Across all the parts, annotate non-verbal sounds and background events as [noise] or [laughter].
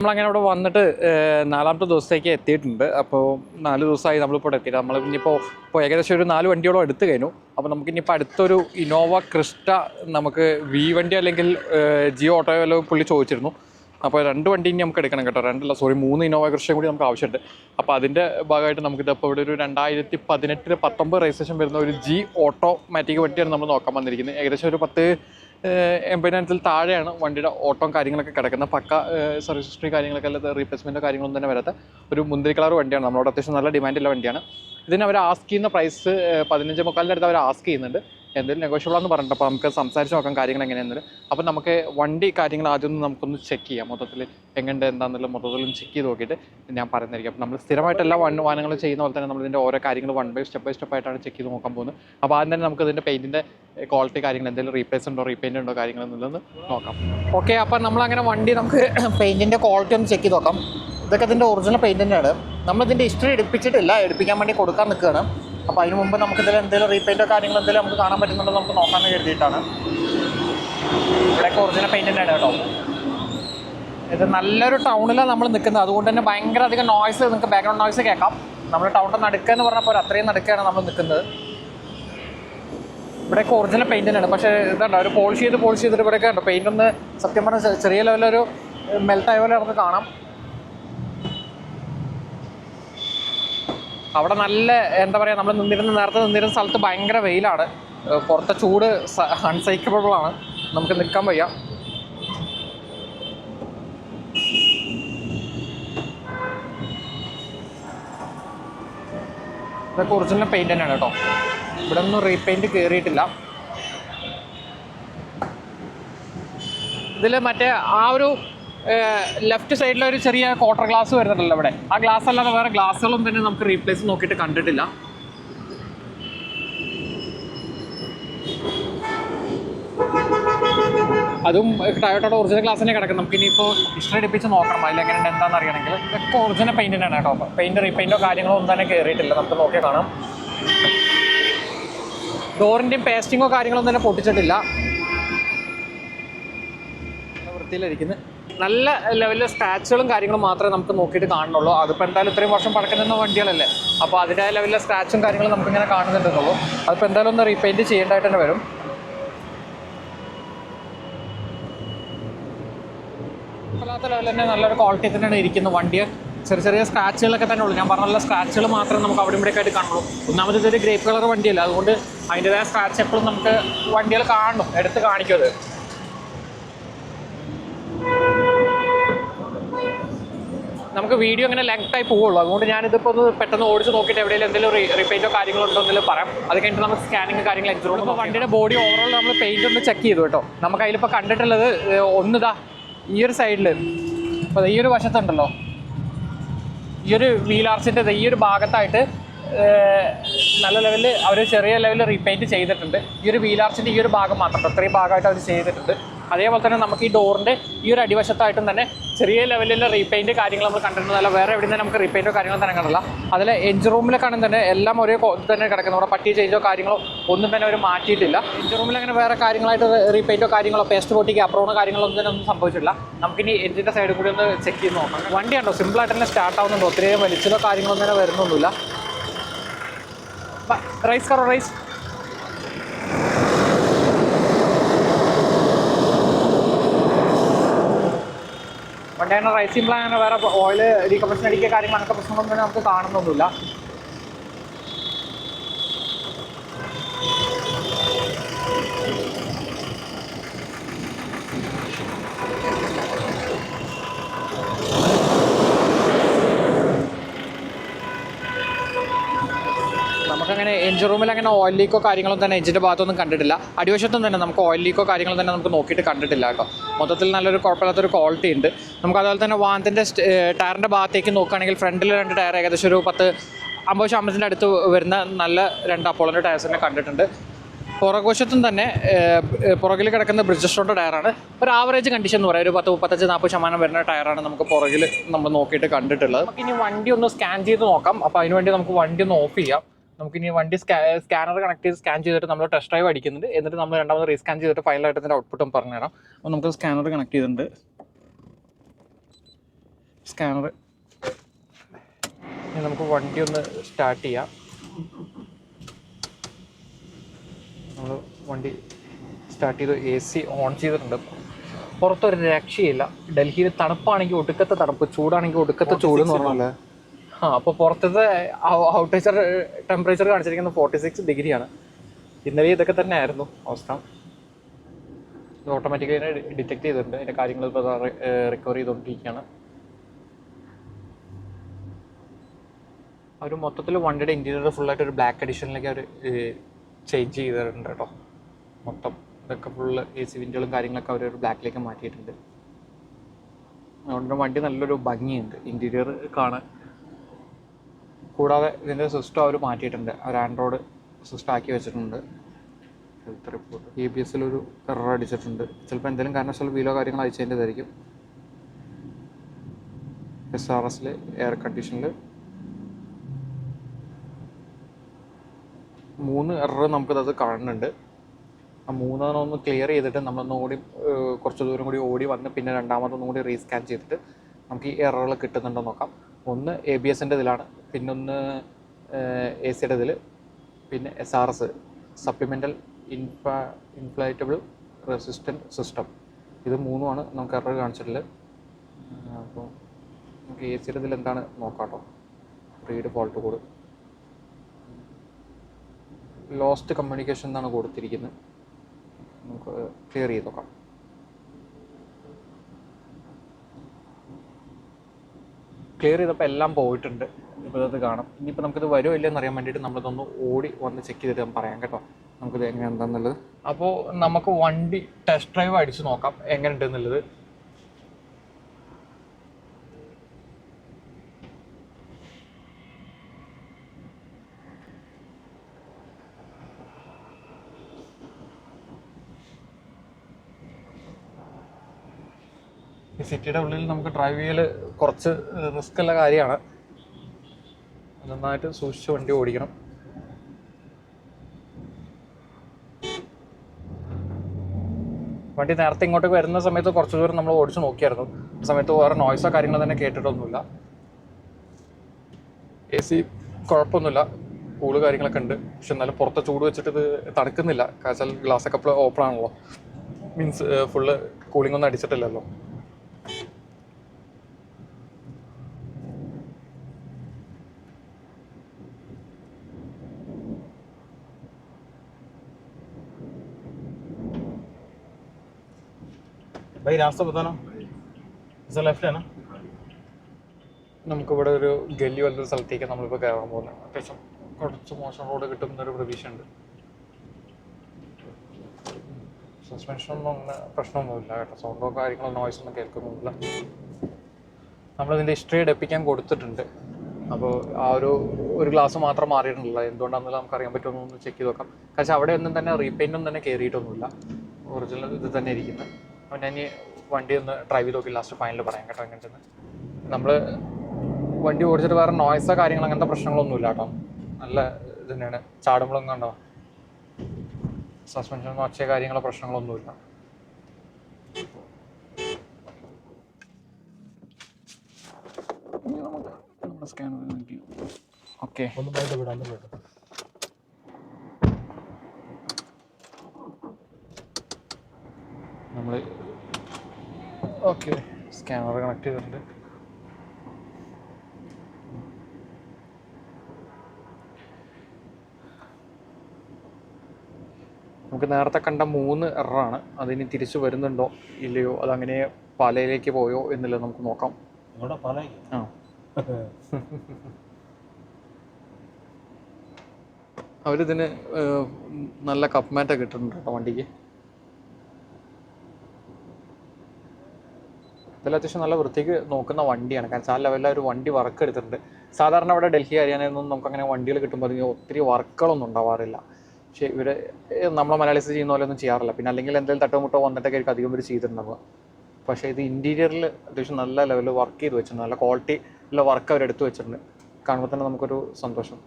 നമ്മളങ്ങനെ അവിടെ വന്നിട്ട് നാലാമത്തെ ദിവസത്തേക്ക് എത്തിയിട്ടുണ്ട്. അപ്പോൾ നാല് ദിവസമായി നമ്മളിപ്പോൾ എത്തിയിട്ട്. നമ്മൾ ഇനിയിപ്പോൾ ഇപ്പോൾ ഏകദേശം ഒരു നാല് വണ്ടിയോളം എടുത്തു കഴിഞ്ഞു. അപ്പോൾ നമുക്ക് ഇനിയിപ്പോൾ അടുത്തൊരു ഇന്നോവ ക്രിസ്റ്റ നമുക്ക് വി വണ്ടി അല്ലെങ്കിൽ ജിയോ ഓട്ടോ വല്ലതും പുള്ളി ചോദിച്ചിരുന്നു. അപ്പോൾ രണ്ട് വണ്ടി ഇനി നമുക്ക് എടുക്കണം കേട്ടോ. രണ്ടല്ല സോറി മൂന്ന് ഇന്നോവ ക്രിസ്റ്റയും കൂടി നമുക്ക് ആവശ്യമുണ്ട്. അപ്പോൾ അതിന്റെ ഭാഗമായിട്ട് നമുക്കിത് ഇപ്പോൾ ഇവിടെ ഒരു രണ്ടായിരത്തി പതിനെട്ടിൽ പത്തൊമ്പത് രജിസ്ട്രേഷൻ വരുന്ന ഒരു ജി ഓട്ടോമാറ്റിക് വണ്ടിയാണ് നമ്മൾ നോക്കാൻ വന്നിരിക്കുന്നത്. ഏകദേശം ഒരു പത്ത് എൺപതിനായിരത്തിൽ താഴെയാണ് വണ്ടിയുടെ ഓട്ടവും കാര്യങ്ങളൊക്കെ കിടക്കുന്നത്. പക്ക സർവീസ് ഹിസ്റ്ററി കാര്യങ്ങളൊക്കെ അല്ലാതെ റീപ്ലേസ്മെന്റോ കാര്യങ്ങളൊന്നും തന്നെ വരാത്ത ഒരു മുന്തിരി കളർ വണ്ടിയാണ്. നമ്മളോട് അത്യാവശ്യം നല്ല ഡിമാൻഡുള്ള വണ്ടിയാണ്. ഇതിന് അവർ ആസ്ക് ചെയ്യുന്ന പ്രൈസ് പതിനഞ്ച് മുക്കാലിന്റെ അടുത്ത് അവർ ആസ്ക് ചെയ്യുന്നുണ്ട്. എന്തെങ്കിലും നെഗോഷ്യബിൾ എന്ന് പറഞ്ഞിട്ട് അപ്പോൾ നമുക്ക് സംസാരിച്ച് നോക്കാം കാര്യങ്ങൾ എങ്ങനെയാണെന്ന് അപ്പോൾ നമുക്ക് വണ്ടി കാര്യങ്ങൾ ആദ്യം ഒന്ന് നമുക്കൊന്ന് ചെക്ക് ചെയ്യാം. മൊത്തത്തിൽ എങ്ങനെയുണ്ട് എന്താണെന്നുള്ള മൊത്തത്തിലും ചെക്ക് ചെയ്ത് നോക്കിയിട്ട് ഞാൻ പറയുന്നതായിരിക്കും അപ്പോൾ നമ്മൾ സ്ഥിരമായിട്ട് എല്ലാ വൺ വാഹനങ്ങളും ചെയ്യുന്ന പോലെ തന്നെ നമ്മൾ ഇതിന്റെ ഓരോ കാര്യങ്ങൾ one by step by step ആയിട്ടാണ് ചെക്ക് ചെയ്ത് നോക്കാൻ പോകുന്നത്. അപ്പോൾ ആദ്യം തന്നെ നമുക്ക് ഇതിന്റെ പെയിന്റിന്റെ ക്വാളിറ്റി കാര്യങ്ങൾ എന്തെങ്കിലും റീപ്ലേസ് ഉണ്ടോ റീപെയിന്റ് ഉണ്ടോ കാര്യങ്ങൾ എന്നുള്ളത് നോക്കാം. ഓക്കെ അപ്പോൾ നമ്മളങ്ങനെ വണ്ടി നമുക്ക് [coughs] പെയിന്റിന്റെ ക്വാളിറ്റി ഒന്ന് ചെക്ക് ചെയ്ത് നോക്കാം. ഇതൊക്കെ ഇതിന്റെ ഒറിജിനൽ പെയിന്റ് തന്നെയാണ്. നമ്മളിതിന്റെ ഹിസ്റ്ററി എടുപ്പിച്ചിട്ടില്ല. എടുപ്പിക്കാൻ വേണ്ടി കൊടുക്കാൻ നിൽക്കുകയാണ് അപ്പോൾ അതിന് മുമ്പ് നമുക്ക് ഇതിൽ എന്തെങ്കിലും റീപെയിന്റോ കാര്യങ്ങൾ എന്തെങ്കിലും നമുക്ക് കാണാൻ പറ്റുന്നുണ്ടോ നമുക്ക് നോക്കാമെന്ന് കരുതിയിട്ടാണ്. ഇവിടെയൊക്കെ ഒറിജിനൽ പെയിന്റ് തന്നെയാണ് കേട്ടോ. ഇത് നല്ലൊരു ടൗണിലാണ് നമ്മൾ നിൽക്കുന്നത് അതുകൊണ്ട് തന്നെ ഭയങ്കര അധികം നോയ്സ് നിങ്ങൾക്ക് ബാക്ക്ഗ്രൗണ്ട് നോയ്സ് കേൾക്കാം. നമ്മൾ ടൗണിന്റെ നടുക്കുക എന്ന് പറഞ്ഞപ്പോൾ അത്രയും നടുക്കാണ് നമ്മൾ നിൽക്കുന്നത് ഇവിടെയൊക്കെ ഒറിജിനൽ പെയിന്റ് തന്നെയാണ്. പക്ഷേ ഇതുണ്ട് ഒരു പോളിഷ് ചെയ്ത് പോളിഷ് ചെയ്തിട്ട് ഇവിടെയൊക്കെ ഉണ്ട് പെയിന്റ് ഒന്ന് സത്യം പറഞ്ഞാൽ ചെറിയ ലെവലൊരു മെൽട്ടായ പോലെ നമുക്ക് കാണാം. അവിടെ നല്ല എന്താ പറയുക നമ്മൾ നിന്നിരുന്ന നേരത്തെ നിന്നിരുന്ന സ്ഥലത്ത് ഭയങ്കര വെയിലാണ്. പുറത്തെ ചൂട് അൺസൈക്കബിൾ ആണ്. നമുക്ക് നിൽക്കാൻ വയ്യ. ഇതൊക്കെ ഒറിജിനൽ പെയിന്റ് തന്നെയാണ് കേട്ടോ. ഇവിടെ ഒന്നും റീപെയിന്റ് കയറിയിട്ടില്ല ഇതിൽ മറ്റേ ആ ഒരു ലെഫ്റ്റ് സൈഡിൽ ഒരു ചെറിയ ക്വാർട്ടർ ഗ്ലാസ് വരുന്നുണ്ടല്ലോ അവിടെ. ആ ഗ്ലാസ് അല്ലാതെ വേറെ ഗ്ലാസ്സുകളും തന്നെ നമുക്ക് റീപ്ലേസ് നോക്കിയിട്ട് കണ്ടിട്ടില്ല. അതും ടയോട്ടയുടെ ഒറിജിനൽ ഗ്ലാസ് തന്നെ കിടക്കും നമുക്ക് ഇനിയിപ്പോൾ ഹിസ്റ്ററി അടിപ്പിച്ച് നോക്കണം. അതിൽ എങ്ങനെയുണ്ട് എന്താണെന്ന് അറിയണമെങ്കിൽ. ഇതൊക്കെ ഒറിജിനൽ പെയിന്റ് തന്നെയാണ് കേട്ടോ. പെയിന്റ് റീപെയിന്റോ കാര്യങ്ങളോ ഒന്നും തന്നെ കയറിയിട്ടില്ല നമുക്ക് നോക്കിയാൽ കാണാം. ഡോറിന്റെയും പേസ്റ്റിങ്ങോ കാര്യങ്ങളൊന്നും തന്നെ പൊട്ടിച്ചിട്ടില്ല. വൃത്തിയിലിരിക്കുന്നത് നല്ല ലെവലിലെ സ്ക്രാച്ചുകളും കാര്യങ്ങളും മാത്രമേ നമുക്ക് നോക്കിയിട്ട് കാണുന്നുള്ളൂ. അതിപ്പോൾ എന്തായാലും ഇത്രയും വർഷം പഴക്കുന്ന വണ്ടികളല്ലേ? അപ്പോൾ അതിന്റെ ലെവലിലെ സ്ക്രാച്ചും കാര്യങ്ങളും നമുക്കിങ്ങനെ കാണുന്നുണ്ടെന്നുള്ളൂ. അതിപ്പോൾ എന്തായാലും ഒന്ന് റീപെയിന്റ് ചെയ്യേണ്ടതായിട്ട് തന്നെ വരും. അല്ലാത്ത ലെവലിൽ തന്നെ നല്ലൊരു ക്വാളിറ്റി തന്നെയാണ് ഇരിക്കുന്നത് വണ്ടി ചെറിയ ചെറിയ സ്ക്രാച്ചുകളൊക്കെ തന്നെ ഉള്ളൂ. ഞാൻ പറഞ്ഞ സ്ക്രാച്ചുകൾ മാത്രമേ നമുക്ക് അവിടെ ഇവിടെ ആയിട്ട് കാണുള്ളൂ. ഒന്നാമത് ഇതൊരു ഗ്രേപ്പ് കളർ വണ്ടിയല്ല? അതുകൊണ്ട് അതിന്റെതായ സ്ക്രാച്ച് എപ്പോഴും നമുക്ക് വണ്ടികൾ കാണണം. എടുത്ത് കാണിക്കും നമുക്ക് വീഡിയോ അങ്ങനെ ലെങ്ത് ആയി പോവുള്ളൂ. അതുകൊണ്ട് ഞാനിതിപ്പോൾ ഒന്ന് പെട്ടെന്ന് ഓടിച്ച് നോക്കിയിട്ട് എവിടെയെങ്കിലും എന്തെങ്കിലും റിപ്പേറ്റോ കാര്യങ്ങളോ ഉണ്ടോ എന്നെങ്കിലും പറയാം. അത് കഴിഞ്ഞിട്ട് നമുക്ക് സ്കാനിങ് കാര്യങ്ങൾ എക്സോളും ഇപ്പോൾ വണ്ടിയുടെ ബോഡി ഓവറോൾ നമ്മൾ പെയിന്റ് ഒന്ന് ചെക്ക് ചെയ്തു കേട്ടോ. നമുക്ക് അതിലിപ്പോൾ കണ്ടിട്ടുള്ളത് ഒന്നിതാ ഈ ഒരു സൈഡിൽ അപ്പോൾ ഈ ഒരു വശത്തുണ്ടല്ലോ. ഈ ഒരു വീൽ ആർച്ചിന്റെ ഈ ഒരു ഭാഗത്തായിട്ട് നല്ല ലെവലിൽ അവർ ചെറിയ ലെവലിൽ റീപെയിന്റ് ചെയ്തിട്ടുണ്ട്. ഈ ഒരു വീൽ ആർച്ചിന്റെ ഈ ഒരു ഭാഗം മാത്രം ഇത്രയും ഭാഗമായിട്ട് അവർ ചെയ്തിട്ടുണ്ട്. അതേപോലെ തന്നെ നമുക്ക് ഈ ഡോറിന്റെ ഈ ഒരു അടിവശത്തായിട്ടും തന്നെ ചെറിയ ലെവലിൽ റീപെയിന്റ് കാര്യങ്ങൾ നമ്മൾ കണ്ടിട്ടുണ്ടല്ല വേറെ എവിടെ നിന്ന് നമുക്ക് റീപെയിന്റോ കാര്യങ്ങളോ തന്നെ കണ്ടില്ല അതിൽ എഞ്ചിൻ റൂമിലൊക്കെയാണെങ്കിൽ തന്നെ എല്ലാം ഒരേ തന്നെ കിടക്കുന്നത് നമ്മുടെ പട്ടി ചേഞ്ചോ കാര്യങ്ങളോ ഒന്നും തന്നെ അവർ മാറ്റിയിട്ടില്ല. എഞ്ചിൻ റൂമിൽ അങ്ങനെ വേറെ കാര്യങ്ങളായിട്ട് റീപെയിന്റോ കാര്യങ്ങളോ പേസ്റ്റ് പൊട്ടിക്ക് അപ്രോണോ കാര്യങ്ങളോ ഒന്നും തന്നെ ഒന്നും സംഭവിച്ചിട്ടില്ല. നമുക്കിനി എഞ്ചിന്റെ സൈഡിൽ കൂടി ഒന്ന് ചെക്ക് ചെയ്ത് നോക്കാം. വണ്ടി കണ്ടോ? സിമ്പിളായിട്ട് തന്നെ സ്റ്റാർട്ട് ആവുന്നുണ്ടോ. ഒത്തിരി വലിച്ചതോ കാര്യങ്ങളൊന്നും തന്നെ വരുന്നൊന്നുമില്ല. റൈസ് കറോ റൈസ് വണ്ടി റൈസിംഗ് പ്ലാൻ അങ്ങനെ വേറെ ഓയിൽ ഡീകംപ്രഷൻ അടിക്കുക കാര്യങ്ങൾ അങ്ങനത്തെ പ്രശ്നങ്ങളൊന്നും നമുക്ക് കാണുന്നൊന്നുമില്ല. നമുക്കങ്ങനെ എഞ്ചിൻ റൂമിൽ അങ്ങനെ ഓയിൽ ലീക്കോ കാര്യങ്ങളൊന്നും തന്നെ എഞ്ചിന്റെ ഭാഗത്തൊന്നും കണ്ടിട്ടില്ല. അടിവശത്തും തന്നെ നമുക്ക് ഓയിൽ ലീക്കോ കാര്യങ്ങളോ തന്നെ നമുക്ക് നോക്കിയിട്ട് കണ്ടിട്ടില്ല കേട്ടോ. മൊത്തത്തിൽ നല്ലൊരു കുഴപ്പമില്ലാത്തൊരു ക്വാളിറ്റി ഉണ്ട്. നമുക്ക് അതുപോലെ തന്നെ വാഹനത്തിന്റെ ടയറിന്റെ ഭാഗത്തേക്ക് നോക്കുകയാണെങ്കിൽ ഫ്രണ്ടിൽ രണ്ട് ടയർ ഏകദേശം ഒരു പത്ത് അമ്പത് ശതമാനത്തിന്റെ അടുത്ത് വരുന്ന നല്ല രണ്ട് അപ്പോളോന്റെ ടയർസ് തന്നെ കണ്ടിട്ടുണ്ട്. പുറകുവശത്തും തന്നെ പുറകിൽ കിടക്കുന്ന ബ്രിഡ്ജസ്റ്റോണിന്റെ ടയറാണ് ഒരു ആവറേജ് കണ്ടീഷൻ എന്ന് പറയാം. ഒരു പത്ത് മുപ്പത്തഞ്ച് നാൽപ്പത് ശതമാനം വരുന്ന ടയറാണ് നമുക്ക് പുറകിൽ നമ്മൾ നോക്കിയിട്ട് കണ്ടിട്ടുള്ളത്. നമുക്ക് ഇനി വണ്ടി ഒന്ന് സ്കാൻ ചെയ്ത് നോക്കാം. അപ്പോൾ അതിനുവേണ്ടി നമുക്ക് വണ്ടി ഒന്ന് ഓഫ് ചെയ്യാം. നമുക്ക് ഇനി വണ്ടി സ്കാനർ കണക്ട് ചെയ്ത് സ്കാൻ ചെയ്തിട്ട് നമ്മൾ ടെസ്റ്റ് ഡ്രൈവ് അടിക്കുന്നുണ്ട്. എന്നിട്ട് നമ്മൾ രണ്ടാമത് റീസ്കാൻ ചെയ്തിട്ട് ഫൈനലായിട്ട് ഇതിന്റെ ഔട്ട്പുട്ടും പറഞ്ഞുതരാം അപ്പോൾ നമുക്ക് സ്കാനർ കണക്ട് ചെയ്തിട്ടുണ്ട്. സ്കാനർ ഇനി നമുക്ക് വണ്ടി ഒന്ന് സ്റ്റാർട്ട് ചെയ്യാം. നമ്മൾ വണ്ടി സ്റ്റാർട്ട് ചെയ്ത് എ സി ഓൺ ചെയ്തിട്ടുണ്ട്. പുറത്തൊരു രക്ഷയില്ല. ഡൽഹിയിൽ തണുപ്പാണെങ്കിൽ ഒടുക്കത്തെ തണുപ്പ് ചൂടാണെങ്കിൽ ഒടുക്കത്തെ ചൂട് എന്ന് പറഞ്ഞാൽ ആ അപ്പോൾ പുറത്തത്തെ ഔട്ടേച്ചർ ടെമ്പറേച്ചർ കാണിച്ചിരിക്കുന്നത് ഫോർട്ടി സിക്സ് ഡിഗ്രിയാണ്. ഇന്നലെ ഇതൊക്കെ തന്നെ ആയിരുന്നു അവസ്ഥ ഓട്ടോമാറ്റിക്കലി ഡിറ്റക്ട് ചെയ്തിട്ടുണ്ട്. അതിന്റെ കാര്യങ്ങൾ ഇപ്പോൾ റിക്കവർ ചെയ്തുകൊണ്ടിരിക്കുകയാണ്. അവർ മൊത്തത്തിൽ വണ്ടിയുടെ ഇന്റീരിയർ ഫുള്ളായിട്ട് ഒരു ബ്ലാക്ക് എഡിഷനിലേക്ക് അവർ ചേഞ്ച് ചെയ്തിട്ടുണ്ട് കേട്ടോ. മൊത്തം. ഇതൊക്കെ ഫുള്ള് എ സി വിൻഡുകളും കാര്യങ്ങളൊക്കെ അവർ ഒരു ബ്ലാക്കിലേക്ക് മാറ്റിയിട്ടുണ്ട്. അതുകൊണ്ട് വണ്ടി നല്ലൊരു ഭംഗിയുണ്ട്. ഇന്റീരിയർ കാണാൻ കൂടാതെ ഇതിന്റെ സിസ്റ്റം അവർ മാറ്റിയിട്ടുണ്ട്. അവർ ആൻഡ്രോയിഡ് സിസ്റ്റം ആക്കി വെച്ചിട്ടുണ്ട്. ഹെൽത്ത് റിപ്പോർട്ട് ഇ ബി എസിലൊരു എറർ അടിച്ചിട്ടുണ്ട്. ചിലപ്പോൾ എന്തെങ്കിലും കാരണവശാൽ വീലോ കാര്യങ്ങൾ അയച്ചതിന്റെതായിരിക്കും എസ് ആർ എസിൽ എയർ കണ്ടീഷനിൽ മൂന്ന് എറർ നമുക്കത് കാണുന്നുണ്ട്. ആ മൂന്നെണ്ണം ഒന്ന് ക്ലിയർ ചെയ്തിട്ട് നമ്മളൊന്ന് ഓടി കുറച്ച് ദൂരം കൂടി ഓടി വന്ന് പിന്നെ രണ്ടാമതൊന്നും കൂടി റീസ്കാൻ ചെയ്തിട്ട് നമുക്ക് ഈ എററുകൾ കിട്ടുന്നുണ്ടോ നോക്കാം. ഒന്ന് എ ബി എസിന്റെ ഇതിലാണ്. പിന്നെ ഒന്ന് എ സിയുടെ ഇതിൽ പിന്നെ എസ് ആർ എസ് സപ്ലിമെന്റൽ ഇൻഫ ഇൻഫ്ലൈറ്റബിൾ റെസിസ്റ്റന്റ് സിസ്റ്റം. ഇത് മൂന്നുമാണ് നമുക്ക് എറർ കാണിച്ചിട്ടുള്ളത്. അപ്പോൾ നമുക്ക് എ സിയുടെ ഇതിൽ എന്താണ് നോക്കാം കേട്ടോ read fault code lost communication എന്നാണ് കൊടുത്തിരിക്കുന്നത്. നമുക്ക് ക്ലിയർ ചെയ്ത് നോക്കാം. ക്ലിയർ ചെയ്തപ്പോൾ എല്ലാം പോയിട്ടുണ്ട്. ഇപ്പോൾ ഇത് കാണാം. ഇനിയിപ്പോൾ നമുക്കിത് വരുമോ ഇല്ലെന്ന് അറിയാൻ വേണ്ടിയിട്ട് നമ്മളിതൊന്ന് ഓടി വന്ന് ചെക്ക് ചെയ്തിട്ട് പറയാം കേട്ടോ. നമുക്കിത് എങ്ങനെയാണെന്നുള്ളത് അപ്പോൾ നമുക്ക് വണ്ടി ടെസ്റ്റ് ഡ്രൈവ് അടിച്ച് നോക്കാം എങ്ങനെയുണ്ട് എന്നുള്ളത് സിറ്റിയുടെ ഉള്ളിൽ നമുക്ക് ഡ്രൈവ് ചെയ്യൽ കുറച്ച് റിസ്ക് ഉള്ള കാര്യമാണ്. നന്നായിട്ട് സൂക്ഷിച്ച് വണ്ടി ഓടിക്കണം. വണ്ടി നേരത്തെ ഇങ്ങോട്ട് വരുന്ന സമയത്ത് കുറച്ച് ദൂരം നമ്മൾ ഓടിച്ച് നോക്കിയായിരുന്നു. ആ സമയത്ത് വേറെ നോയ്സോ കാര്യങ്ങളോ തന്നെ കേട്ടിട്ടൊന്നുമില്ല. എ സി കുഴപ്പമൊന്നുമില്ല. കൂൾ കാര്യങ്ങളൊക്കെ ഉണ്ട്. പക്ഷെ എന്നാലും പുറത്തെ ചൂട് വെച്ചിട്ട് ഇത് തണുക്കുന്നില്ല. കാരണം ഗ്ലാസ് ഒക്കെ ഓപ്പൺ ആണല്ലോ. മീൻസ് ഫുള്ള് കൂളിംഗ് ഒന്നും അടിച്ചിട്ടില്ലല്ലോ. भाई रास्ता बताना इसे लेफ्ट है ना നമുക്കിവിടെ ഒരു ഗല്ലി പോലൊരു സ്ഥലത്തേക്ക് നമ്മളിപ്പോൾ കയറാൻ പോകുന്നത് അത്യാവശ്യം കുറച്ച് മോശം റോഡ് കിട്ടുന്നൊരു പ്രതീക്ഷയുണ്ട് സസ്പെൻഷനൊന്നും അങ്ങനെ പ്രശ്നമൊന്നുമില്ല കേട്ടോ സൗണ്ടോ കാര്യങ്ങളോ നോയ്സ് ഒന്നും കേൾക്കുന്നില്ല നമ്മളിതിൻ്റെ ഹിസ്റ്ററി ഡെപ്പിക്കാൻ കൊടുത്തിട്ടുണ്ട് അപ്പോൾ ആ ഒരു ഒരു ഗ്ലാസ് മാത്രം മാറിയിട്ടുണ്ടല്ലോ എന്തുകൊണ്ടാണെന്നുള്ള നമുക്ക് അറിയാൻ പറ്റുമോ ഒന്ന് ചെക്ക് ചെയ്ത് നോക്കാം പക്ഷേ അവിടെ ഒന്നും തന്നെ റീപെയിൻ്റ് ഒന്നും തന്നെ കയറിയിട്ടൊന്നുമില്ല ഒറിജിനൽ ഇത് തന്നെ ഇരിക്കുന്നത് അപ്പോൾ ഞാൻ വണ്ടി ഒന്ന് ഡ്രൈവ് ചെയ്ത് നോക്കി ലാസ്റ്റ് ഫൈനൽ പറയാം കേട്ടോ എങ്ങനെ നമ്മൾ വണ്ടി ഓടിച്ചിട്ട് വേറെ നോയ്സോ കാര്യങ്ങൾ അങ്ങനത്തെ പ്രശ്നങ്ങളൊന്നും ഇല്ല കേട്ടോ. നല്ല ഇത് തന്നെയാണ്. ചാടുമ്പോഴൊന്നും കണ്ടോ? സസ്പെൻഷൻ ഒച്ച കാര്യങ്ങളോ പ്രശ്നങ്ങളൊന്നുമില്ല. ഇല്ല സ്കാനർ ഓക്കെ ഒന്ന് പോയിട്ട് വിടാം ഒന്ന് പോയിട്ട് നമ്മൾ ഓക്കെ. സ്കാനർ കണക്ട് ചെയ്തിട്ടുണ്ട്. നമുക്ക് നേരത്തെ കണ്ട മൂന്ന് എററാണ്. അതിന് തിരിച്ചു വരുന്നുണ്ടോ ഇല്ലയോ? അതങ്ങനെ പാലയിലേക്ക് പോയോ എന്നുള്ളത് നമുക്ക് നോക്കാം. ആ. [laughs] അവരിതിന് നല്ല കപ്പ് മാറ്റൊക്കെ ഇട്ടിട്ടുണ്ട് കേട്ടോ വണ്ടിക്ക്. ഇതിൽ അത്യാവശ്യം നല്ല വൃത്തിക്ക് നോക്കുന്ന വണ്ടിയാണ്. കാരണം ആ ലെവലിൽ ഒരു വണ്ടി വർക്ക് എടുത്തിട്ടുണ്ട്. സാധാരണ ഇവിടെ ഡൽഹി ഹരിയാനയൊന്നും നമുക്ക് അങ്ങനെ വണ്ടികൾ കിട്ടുമ്പോൾ അതിന് ഒത്തിരി വർക്കുകളൊന്നും ഉണ്ടാവാറില്ല. പക്ഷേ ഇവർ നമ്മളെ മലയാളീസ് ചെയ്യുന്ന പോലെ ഒന്നും ചെയ്യാറില്ല. പിന്നെ അല്ലെങ്കിൽ എന്തെങ്കിലും തട്ടുമുട്ടോ വന്നിട്ടൊക്കെ ആയിരിക്കും അധികം ഇവർ ചെയ്തിട്ടുണ്ടാവുക. പക്ഷേ ഇത് ഇന്റീരിയറിൽ അത്യാവശ്യം നല്ല ലെവലിൽ വർക്ക് ചെയ്ത് വെച്ചിട്ടുണ്ട്. നല്ല ക്വാളിറ്റി ഉള്ള വർക്ക് അവർ എടുത്തു വെച്ചിട്ടുണ്ട്. കാണുമ്പോൾ തന്നെ നമുക്കൊരു സന്തോഷം.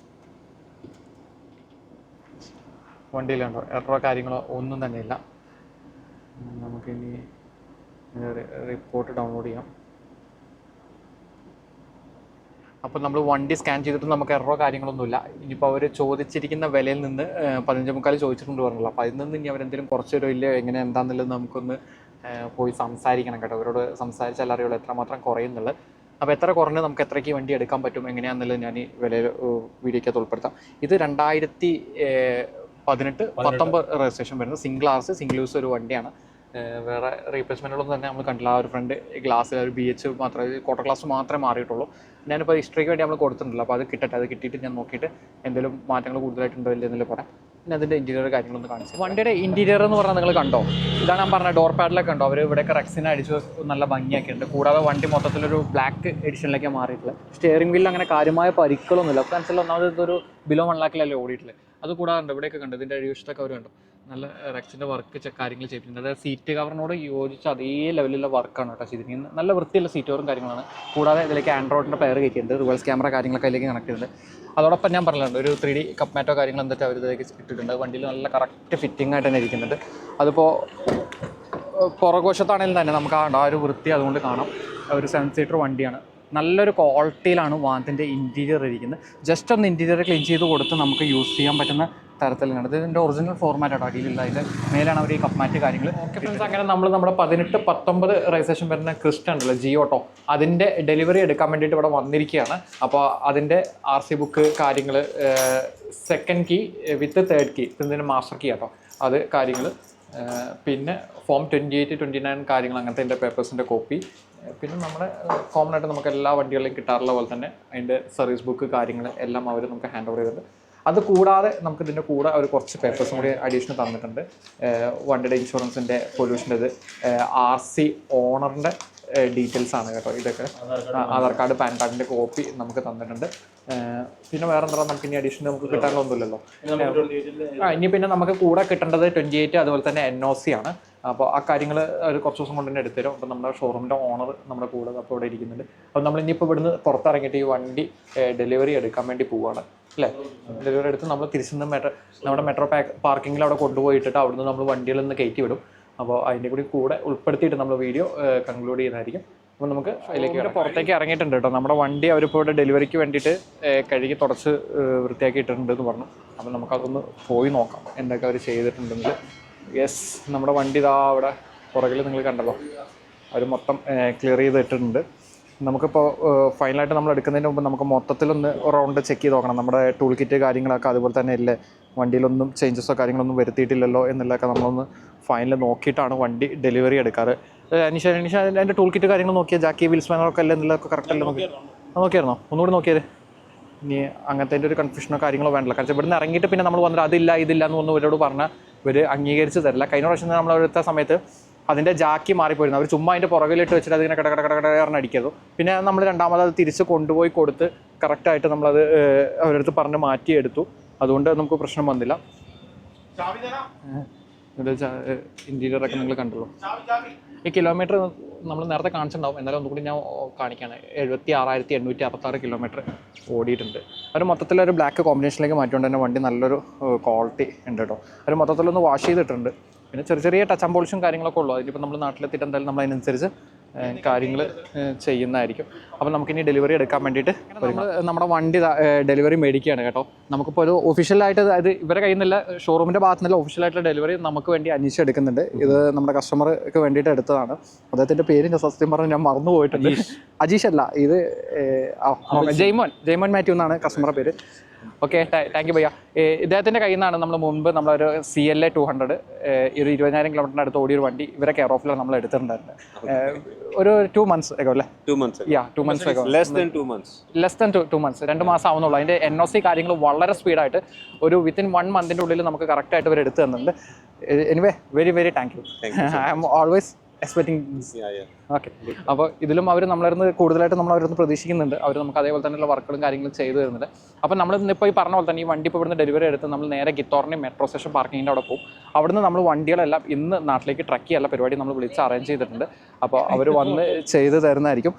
വണ്ടിയിലുണ്ടോ? എററോ കാര്യങ്ങളോ? ഒന്നും തന്നെ ഇല്ല. ഉം, നമുക്കിനി റിപ്പോർട്ട് ഡൗൺലോഡ് ചെയ്യാം. അപ്പോൾ നമ്മൾ വണ്ടി സ്കാൻ ചെയ്തിട്ട് നമുക്ക് എറോ കാര്യങ്ങളൊന്നുമില്ല. ഇനിയിപ്പോൾ അവർ ചോദിച്ചിരിക്കുന്ന വിലയിൽ നിന്ന് പതിനഞ്ച് മുക്കാൽ ചോദിച്ചിട്ടുണ്ട് പറഞ്ഞല്ലോ. അപ്പോൾ അതിൽ നിന്ന് ഇനി അവരെന്തെങ്കിലും കുറച്ച് തരുമോ ഇല്ലയോ എങ്ങനെ എന്താണെന്നുള്ളത് നമുക്കൊന്ന് പോയി സംസാരിക്കണം കേട്ടോ. അവരോട് സംസാരിച്ചാൽ അറിയുള്ളൂ എത്രമാത്രം കുറയുന്നുള്ളത്. അപ്പോൾ എത്ര കുറഞ്ഞ് നമുക്ക് എത്രയ്ക്ക് വണ്ടി എടുക്കാൻ പറ്റും എങ്ങനെയാണെന്നുള്ളത് ഞാൻ ഈ വില വീഡിയോക്കകത്ത് ഉൾപ്പെടുത്താം. ഇത് രണ്ടായിരത്തി പതിനെട്ട് പത്തൊമ്പത് രജിസ്ട്രേഷൻ വരുന്നത് സിംഗിൾ ആർസ് സിംഗിൾ യൂസ് ഒരു വണ്ടിയാണ്. വേറെ റീപ്ലേസ്മെന്റുകളൊന്നും തന്നെ നമ്മൾ കണ്ടില്ല. ആ ഒരു ഫ്രണ്ട് ഗ്ലാസ്സിൽ ഒരു ബി എച്ച് മാത്രമേ ക്വാർട്ടർ ഗ്ലാസ് മാത്രമേ മാറിയിട്ടുള്ളൂ. ഞാനിപ്പോൾ ഹിസ്റ്ററിക്ക് വേണ്ടി നമ്മൾ കൊടുത്തിട്ടുണ്ടല്ലോ. അപ്പോൾ അത് കിട്ടട്ടെ അത് കിട്ടിയിട്ട് ഞാൻ നോക്കിയിട്ട് എന്തെങ്കിലും മാറ്റങ്ങൾ കൂടുതലായിട്ടുണ്ടോ ഇല്ല എന്നുള്ളത് പറയാം പിന്നെ അതിന്റെ ഇന്റീരിയർ കാര്യങ്ങളൊന്നും കാണിച്ചു വണ്ടിയുടെ ഇന്റീരിയർ എന്ന് പറഞ്ഞാൽ നിങ്ങൾ കണ്ടോ? ഇതാണ് ഞാൻ പറഞ്ഞ ഡോർ പാഡിലൊക്കെ ഉണ്ടോ അവർ ഇവിടെയൊക്കെ റെക്സിനെ അടിച്ച് നല്ല ഭംഗിയൊക്കെ ഉണ്ട് കൂടാതെ വണ്ടി മൊത്തത്തിലൊരു ബ്ലാക്ക് എഡിഷനിലേക്ക് മാറിയിട്ടുള്ളത്. സ്റ്റിയറിംഗ് വീലിൽ അങ്ങനെ കാര്യമായ പരിക്കളൊന്നുമില്ല അപ്പോൾ മനസ്സിൽ ഒന്നാമത് ഇതൊരു ബിലോ വൺ ലാക്കിലല്ലേ ഓടിയിട്ടുള്ളത്? അത് കൂടാതെ ഇവിടെയൊക്കെ കണ്ടു? ഇതിന്റെ അഴിവശത്തൊക്കെ അവർ കണ്ടു? നല്ല റെക്സിന്റെ വർക്ക് കാര്യങ്ങൾ ചെയ്തിട്ടുണ്ട്. അതായത് സീറ്റ് കവറിനോട് യോജിച്ച അതേ ലെവലിലുള്ള വർക്കാണ് കേട്ടോ ചെയ്തിരിക്കുന്നത്. നല്ല വൃത്തിയുള്ള സീറ്റ് കവറും കാര്യങ്ങളാണ്. കൂടാതെ ഇതിലേക്ക് ആൻഡ്രോയിഡിന്റെ പെയർ കയറ്റിയിട്ടുണ്ട്. റിവേഴ്സ് ക്യാമറ കാര്യങ്ങളൊക്കെ അതിലേക്ക് കണക്ട് ചെയ്തിട്ടുണ്ട്. അതോടൊപ്പം ഞാൻ പറഞ്ഞിട്ടുണ്ട് ഒരു ത്രീ ഡി കപ്പ് മാറ്റോ കാര്യങ്ങൾ എന്തൊക്കെ അവർ ഇതിലേക്ക് ഇട്ടിട്ടുണ്ട്. വണ്ടിയിൽ നല്ല കറക്റ്റ് ഫിറ്റിംഗ് ആയിട്ട് തന്നെ ഇരിക്കുന്നുണ്ട്. അതിപ്പോൾ പുറകുവശത്താണെങ്കിലും തന്നെ നമുക്ക് ആ ഒരു വൃത്തി അതുകൊണ്ട് കാണാം. ഒരു സെവൻ സീറ്റർ വണ്ടിയാണ്. നല്ലൊരു ക്വാളിറ്റിയിലാണ് വാഹനത്തിന്റെ ഇന്റീരിയർ ഇരിക്കുന്നത്. ജസ്റ്റ് ഒന്ന് ഇന്റീരിയർ ക്ലീൻ ചെയ്ത് കൊടുത്ത് നമുക്ക് യൂസ് ചെയ്യാൻ പറ്റുന്ന തരത്തിലാണ് നടത്തി ഇതിന്റെ ഒറിജിനൽ ഫോർമാറ്റ് ആട്ടോ അടിയിലുള്ള അതിന്റെ മേലാണ് അവർ ഈ കപ്പ് മാറ്റ് കാര്യങ്ങൾ അങ്ങനെ നമ്മൾ നമ്മുടെ പതിനെട്ട് പത്തൊമ്പത് രജിസ്ട്രേഷൻ വരുന്ന ക്രിസ്റ്റ ഉണ്ടല്ലോ ജിയോ ഓട്ടോ അതിന്റെ ഡെലിവറി എടുക്കാൻ വേണ്ടിയിട്ട് ഇവിടെ വന്നിരിക്കുകയാണ്. അപ്പോൾ അതിന്റെ ആർ സി ബുക്ക് കാര്യങ്ങൾ second key with third key ഇതിന്റെ മാസ്റ്റർ കീ ആട്ടോ. അത് കാര്യങ്ങൾ പിന്നെ form twenty eight twenty nine കാര്യങ്ങൾ അങ്ങനത്തെ എന്റെ പേപ്പേഴ്സിന്റെ കോപ്പി പിന്നെ നമ്മുടെ കോമൺ ആയിട്ട് നമുക്ക് എല്ലാ വണ്ടികളിലും കിട്ടാറുള്ള പോലെ തന്നെ അതിന്റെ സർവീസ് ബുക്ക് കാര്യങ്ങൾ എല്ലാം അവർ നമുക്ക് ഹാൻഡ് ഓവർ ചെയ്തിട്ടുണ്ട്. അത് കൂടാതെ നമുക്ക് ഇതിന്റെ കൂടെ അവർ കുറച്ച് പേപ്പേഴ്സും കൂടി അഡീഷണൽ തന്നിട്ടുണ്ട്. വണ്ടിയുടെ ഇൻഷുറൻസിന്റെ പൊല്യൂഷന്റെ ഇത്. ആർ സി ഓണറിന്റെ ഡീറ്റെയിൽസ് ആണ് കേട്ടോ ഇതൊക്കെ. ആധാർ കാർഡ് പാൻ കാർഡിന്റെ കോപ്പി നമുക്ക് തന്നിട്ടുണ്ട്. പിന്നെ വേറെ എന്താ നമുക്ക് ഇനി അഡീഷണൽ നമുക്ക് കിട്ടാനൊന്നുമില്ലല്ലോ ആ ഇനി പിന്നെ നമുക്ക് കൂടെ കിട്ടേണ്ടത് ട്വന്റി എയ്റ്റ് അതുപോലെ തന്നെ എൻ ഒ സി ആണ്. അപ്പോൾ ആ കാര്യങ്ങൾ ഒരു കുറച്ച് ദിവസം കൊണ്ട് തന്നെ എടുത്തുതരും. അപ്പോൾ നമ്മുടെ ഷോറൂമിന്റെ ഓണർ നമ്മുടെ കൂടെ അപ്പോൾ ഇവിടെ ഇരിക്കുന്നുണ്ട്. അപ്പോൾ നമ്മൾ ഇനിയിപ്പോൾ ഇവിടുന്ന് പുറത്തിറങ്ങിയിട്ട് ഈ വണ്ടി ഡെലിവറി എടുക്കാൻ വേണ്ടി പോവുകയാണ് അല്ലേ? ഡെലിവറി എടുത്ത് നമ്മൾ തിരിച്ചുനിന്ന് മെട്രോ നമ്മുടെ മെട്രോ പാക്ക് പാർക്കിങ്ങിൽ അവിടെ കൊണ്ടുപോയിട്ടിട്ട് അവിടുന്ന് നമ്മൾ വണ്ടിയിൽ നിന്ന് കയറ്റി വിടും അപ്പോൾ അതിന്റെ കൂടി കൂടെ ഉൾപ്പെടുത്തിയിട്ട് നമ്മൾ വീഡിയോ കൺക്ലൂഡ് ചെയ്യുന്നതായിരിക്കും. അപ്പോൾ നമുക്ക് അതിലേക്ക് പുറത്തേക്ക് ഇറങ്ങിയിട്ടുണ്ട് കേട്ടോ. നമ്മുടെ വണ്ടി അവരിപ്പോൾ ഇവിടെ ഡെലിവറിക്ക് വേണ്ടിയിട്ട് കഴുകി തുടച്ച് വൃത്തിയാക്കിയിട്ടുണ്ടെന്ന് വൃത്തിയാക്കിയിട്ടുണ്ട് എന്ന് പറഞ്ഞു. അപ്പോൾ നമുക്കതൊന്ന് പോയി നോക്കാം. എന്തൊക്കെ അവർ ചെയ്തിട്ടുണ്ടെങ്കിൽ യെസ് നമ്മുടെ വണ്ടി ഇതാ അവിടെ പുറകിൽ നിങ്ങൾ കണ്ടല്ലോ. അവർ മൊത്തം ക്ലിയർ ചെയ്തിട്ടുണ്ട്. നമുക്കിപ്പോൾ ഫൈനലായിട്ട് നമ്മൾ എടുക്കുന്നതിന് മുമ്പ് നമുക്ക് മൊത്തത്തിലൊന്ന് റൗണ്ട് ചെക്ക് ചെയ്ത് നോക്കണം. നമ്മുടെ ടൂൾ കിറ്റ് കാര്യങ്ങളൊക്കെ അതുപോലെ തന്നെ ഇല്ലേ വണ്ടിയിലൊന്നും ചേഞ്ചസോ കാര്യങ്ങളൊന്നും വരുത്തിയിട്ടില്ലല്ലോ എന്നുള്ളതൊക്കെ നമ്മളൊന്ന് ഫൈനൽ നോക്കിയിട്ടാണ് വണ്ടി ഡെലിവറി എടുക്കാറ്. അനീഷ അനീഷ അതിന്റെ ടൂൾ കിറ്റ് കാര്യങ്ങൾ നോക്കിയാൽ ജാക്കി വീൽസ് മാനറൊക്കെ അല്ലേ എന്നുള്ളതൊക്കെ കറക്റ്റ് അല്ലേ നോക്കി നോക്കിയായിരുന്നോ? ഒന്നുകൂടി നോക്കിയത്. ഇനി അങ്ങനത്തെ ഒരു കൺഫ്യൂഷനോ കാര്യങ്ങളോ വേണ്ടല്ലോ. കാരണം ഇവിടുന്ന് ഇറങ്ങിയിട്ട് പിന്നെ നമ്മൾ വന്നിട്ട് അതില്ല ഇതില്ല എന്ന് ഒന്ന് ഇവരോട് പറഞ്ഞാൽ ഇവർ അംഗീകരിച്ച് തരില്ല കഴിഞ്ഞ പ്രാവശ്യം നമ്മൾ എടുത്ത സമയത്ത് അതിന്റെ ജാക്കി മാറിപ്പോയിരുന്നു. അവർ ചുമ്മാ അതിന്റെ പുറകിലിട്ട് വെച്ചിട്ട് അതിങ്ങനെ കട കട കട കട പറഞ്ഞ് അടിക്കരുത് പിന്നെ നമ്മൾ രണ്ടാമത് അത് തിരിച്ച് കൊണ്ടുപോയി കൊടുത്ത് കറക്റ്റായിട്ട് നമ്മളത് അവരടുത്ത് പറഞ്ഞ് മാറ്റിയെടുത്തു. അതുകൊണ്ട് നമുക്ക് പ്രശ്നം വന്നില്ല. ഇന്റീരിയർ ഒക്കെ നിങ്ങൾ കണ്ടല്ലോ. ഈ കിലോമീറ്റർ നമ്മൾ നേരത്തെ കാണിച്ചിട്ടുണ്ടാവും. എന്നാലും ഒന്നുകൂടി ഞാൻ കാണിക്കുകയാണ് എഴുപത്തി ആറായിരത്തി എണ്ണൂറ്റി അറുപത്താറ് കിലോമീറ്റർ ഓടിയിട്ടുണ്ട് ഒരു മൊത്തത്തിലൊരു ബ്ലാക്ക് കോമ്പിനേഷനിലേക്ക് മാറ്റിക്കൊണ്ട് തന്നെ വണ്ടി നല്ലൊരു ക്വാളിറ്റി ഉണ്ട് കേട്ടോ. ഒരു മൊത്തത്തിലൊന്ന് വാഷ് ചെയ്തിട്ടുണ്ട്. പിന്നെ ചെറിയ ചെറിയ ടച്ച് ആൻഡ് പോളിഷും കാര്യങ്ങളൊക്കെ ഉള്ളൂ. അതിനിപ്പോൾ നമ്മൾ നാട്ടിലെത്തിയിട്ട് എന്തായാലും നമ്മൾ അതിനനുസരിച്ച് കാര്യങ്ങൾ ചെയ്യുന്നതായിരിക്കും. അപ്പോൾ നമുക്കിനി ഡെലിവറി എടുക്കാൻ വേണ്ടിയിട്ട് നമ്മൾ നമ്മുടെ വണ്ടി ഡെലിവറി മേടിക്കുകയാണ് കേട്ടോ. നമുക്കിപ്പോൾ ഒരു ഒഫീഷ്യലായിട്ട് അത് ഇവരെ കയ്യിൽ നിന്നല്ല ഷോറൂമിന്റെ ഭാഗത്തു നിന്നല്ല ഒഫീഷ്യലായിട്ടുള്ള ഡെലിവറി നമുക്ക് വേണ്ടി അന്വേഷിച്ചെടുക്കുന്നുണ്ട് ഇത് നമ്മുടെ കസ്റ്റമർക്ക് വേണ്ടിയിട്ട് എടുത്തതാണ്. അദ്ദേഹത്തിന്റെ പേര് ഞാൻ സത്യം പറഞ്ഞു ഞാൻ മറന്നു പോയിട്ടുണ്ട്. അജീഷ് അല്ല ഇത് ജയ്മോൻ ജയ്മോൻ മാത്യു എന്നാണ് കസ്റ്റമറുടെ പേര്. ഓക്കെ താങ്ക് യു ഭയ്യ ഇദ്ദേഹത്തിന്റെ കയ്യിൽ നിന്നാണ് നമ്മൾ മുമ്പ് നമ്മളൊരു C L A two hundred ഒരു ഇരുപതിനായിരം കിലോമീറ്ററിന് അടുത്ത് ഓടിയൊരു വണ്ടി ഇവരെ കെയർ ഓഫിലാണ് നമ്മൾ എടുത്തിട്ടുണ്ടായിരുന്നത് ഒരു ടു മന്ത്സ് ആകോ അല്ലേ? Two months. Yeah two months ആകോ less than two months less than two two months രണ്ട് മാസം ആവുന്നുള്ളൂ. അതിന്റെ എൻ ഒ സി കാര്യങ്ങൾ വളരെ സ്പീഡായിട്ട് ഒരു വിത്തിൻ വൺ മന്തിന്റെ ഉള്ളിൽ നമുക്ക് കറക്റ്റായിട്ട് ഇവർ എടുത്തു തന്നിട്ടുണ്ട്. Anyway very very thank you I am always expecting. Okay അപ്പോൾ ഇതിലും അവർ നമ്മളിരുന്ന് കൂടുതലായിട്ട് നമ്മൾ അവരൊന്ന് പ്രതീക്ഷിക്കുന്നുണ്ട്. അവർ നമുക്ക് അതേപോലെ തന്നെയുള്ള വർക്കുകളും കാര്യങ്ങളും ചെയ്തു തരുന്നുണ്ട്. അപ്പോൾ നമ്മൾ ഇന്നിപ്പോൾ ഈ പറഞ്ഞ പോലെ തന്നെ ഈ വണ്ടി ഇപ്പോൾ ഇവിടുന്ന് ഡെലിവറി എടുത്ത് നമ്മൾ നേരെ ഗിത്തോറിന്റെ മെട്രോ സ്റ്റേഷൻ പാർക്കിങ്ങിന്റെ അവിടെ പോകും. അവിടുന്ന് നമ്മൾ വണ്ടികളെല്ലാം ഇന്ന് നാട്ടിലേക്ക് ട്രക്ക് ചെയ്യാനുള്ള പരിപാടി നമ്മൾ വിളിച്ച് അറേഞ്ച് ചെയ്തിട്ടുണ്ട്. അപ്പോൾ അവർ വന്ന് ചെയ്തു തരുന്നതായിരിക്കും.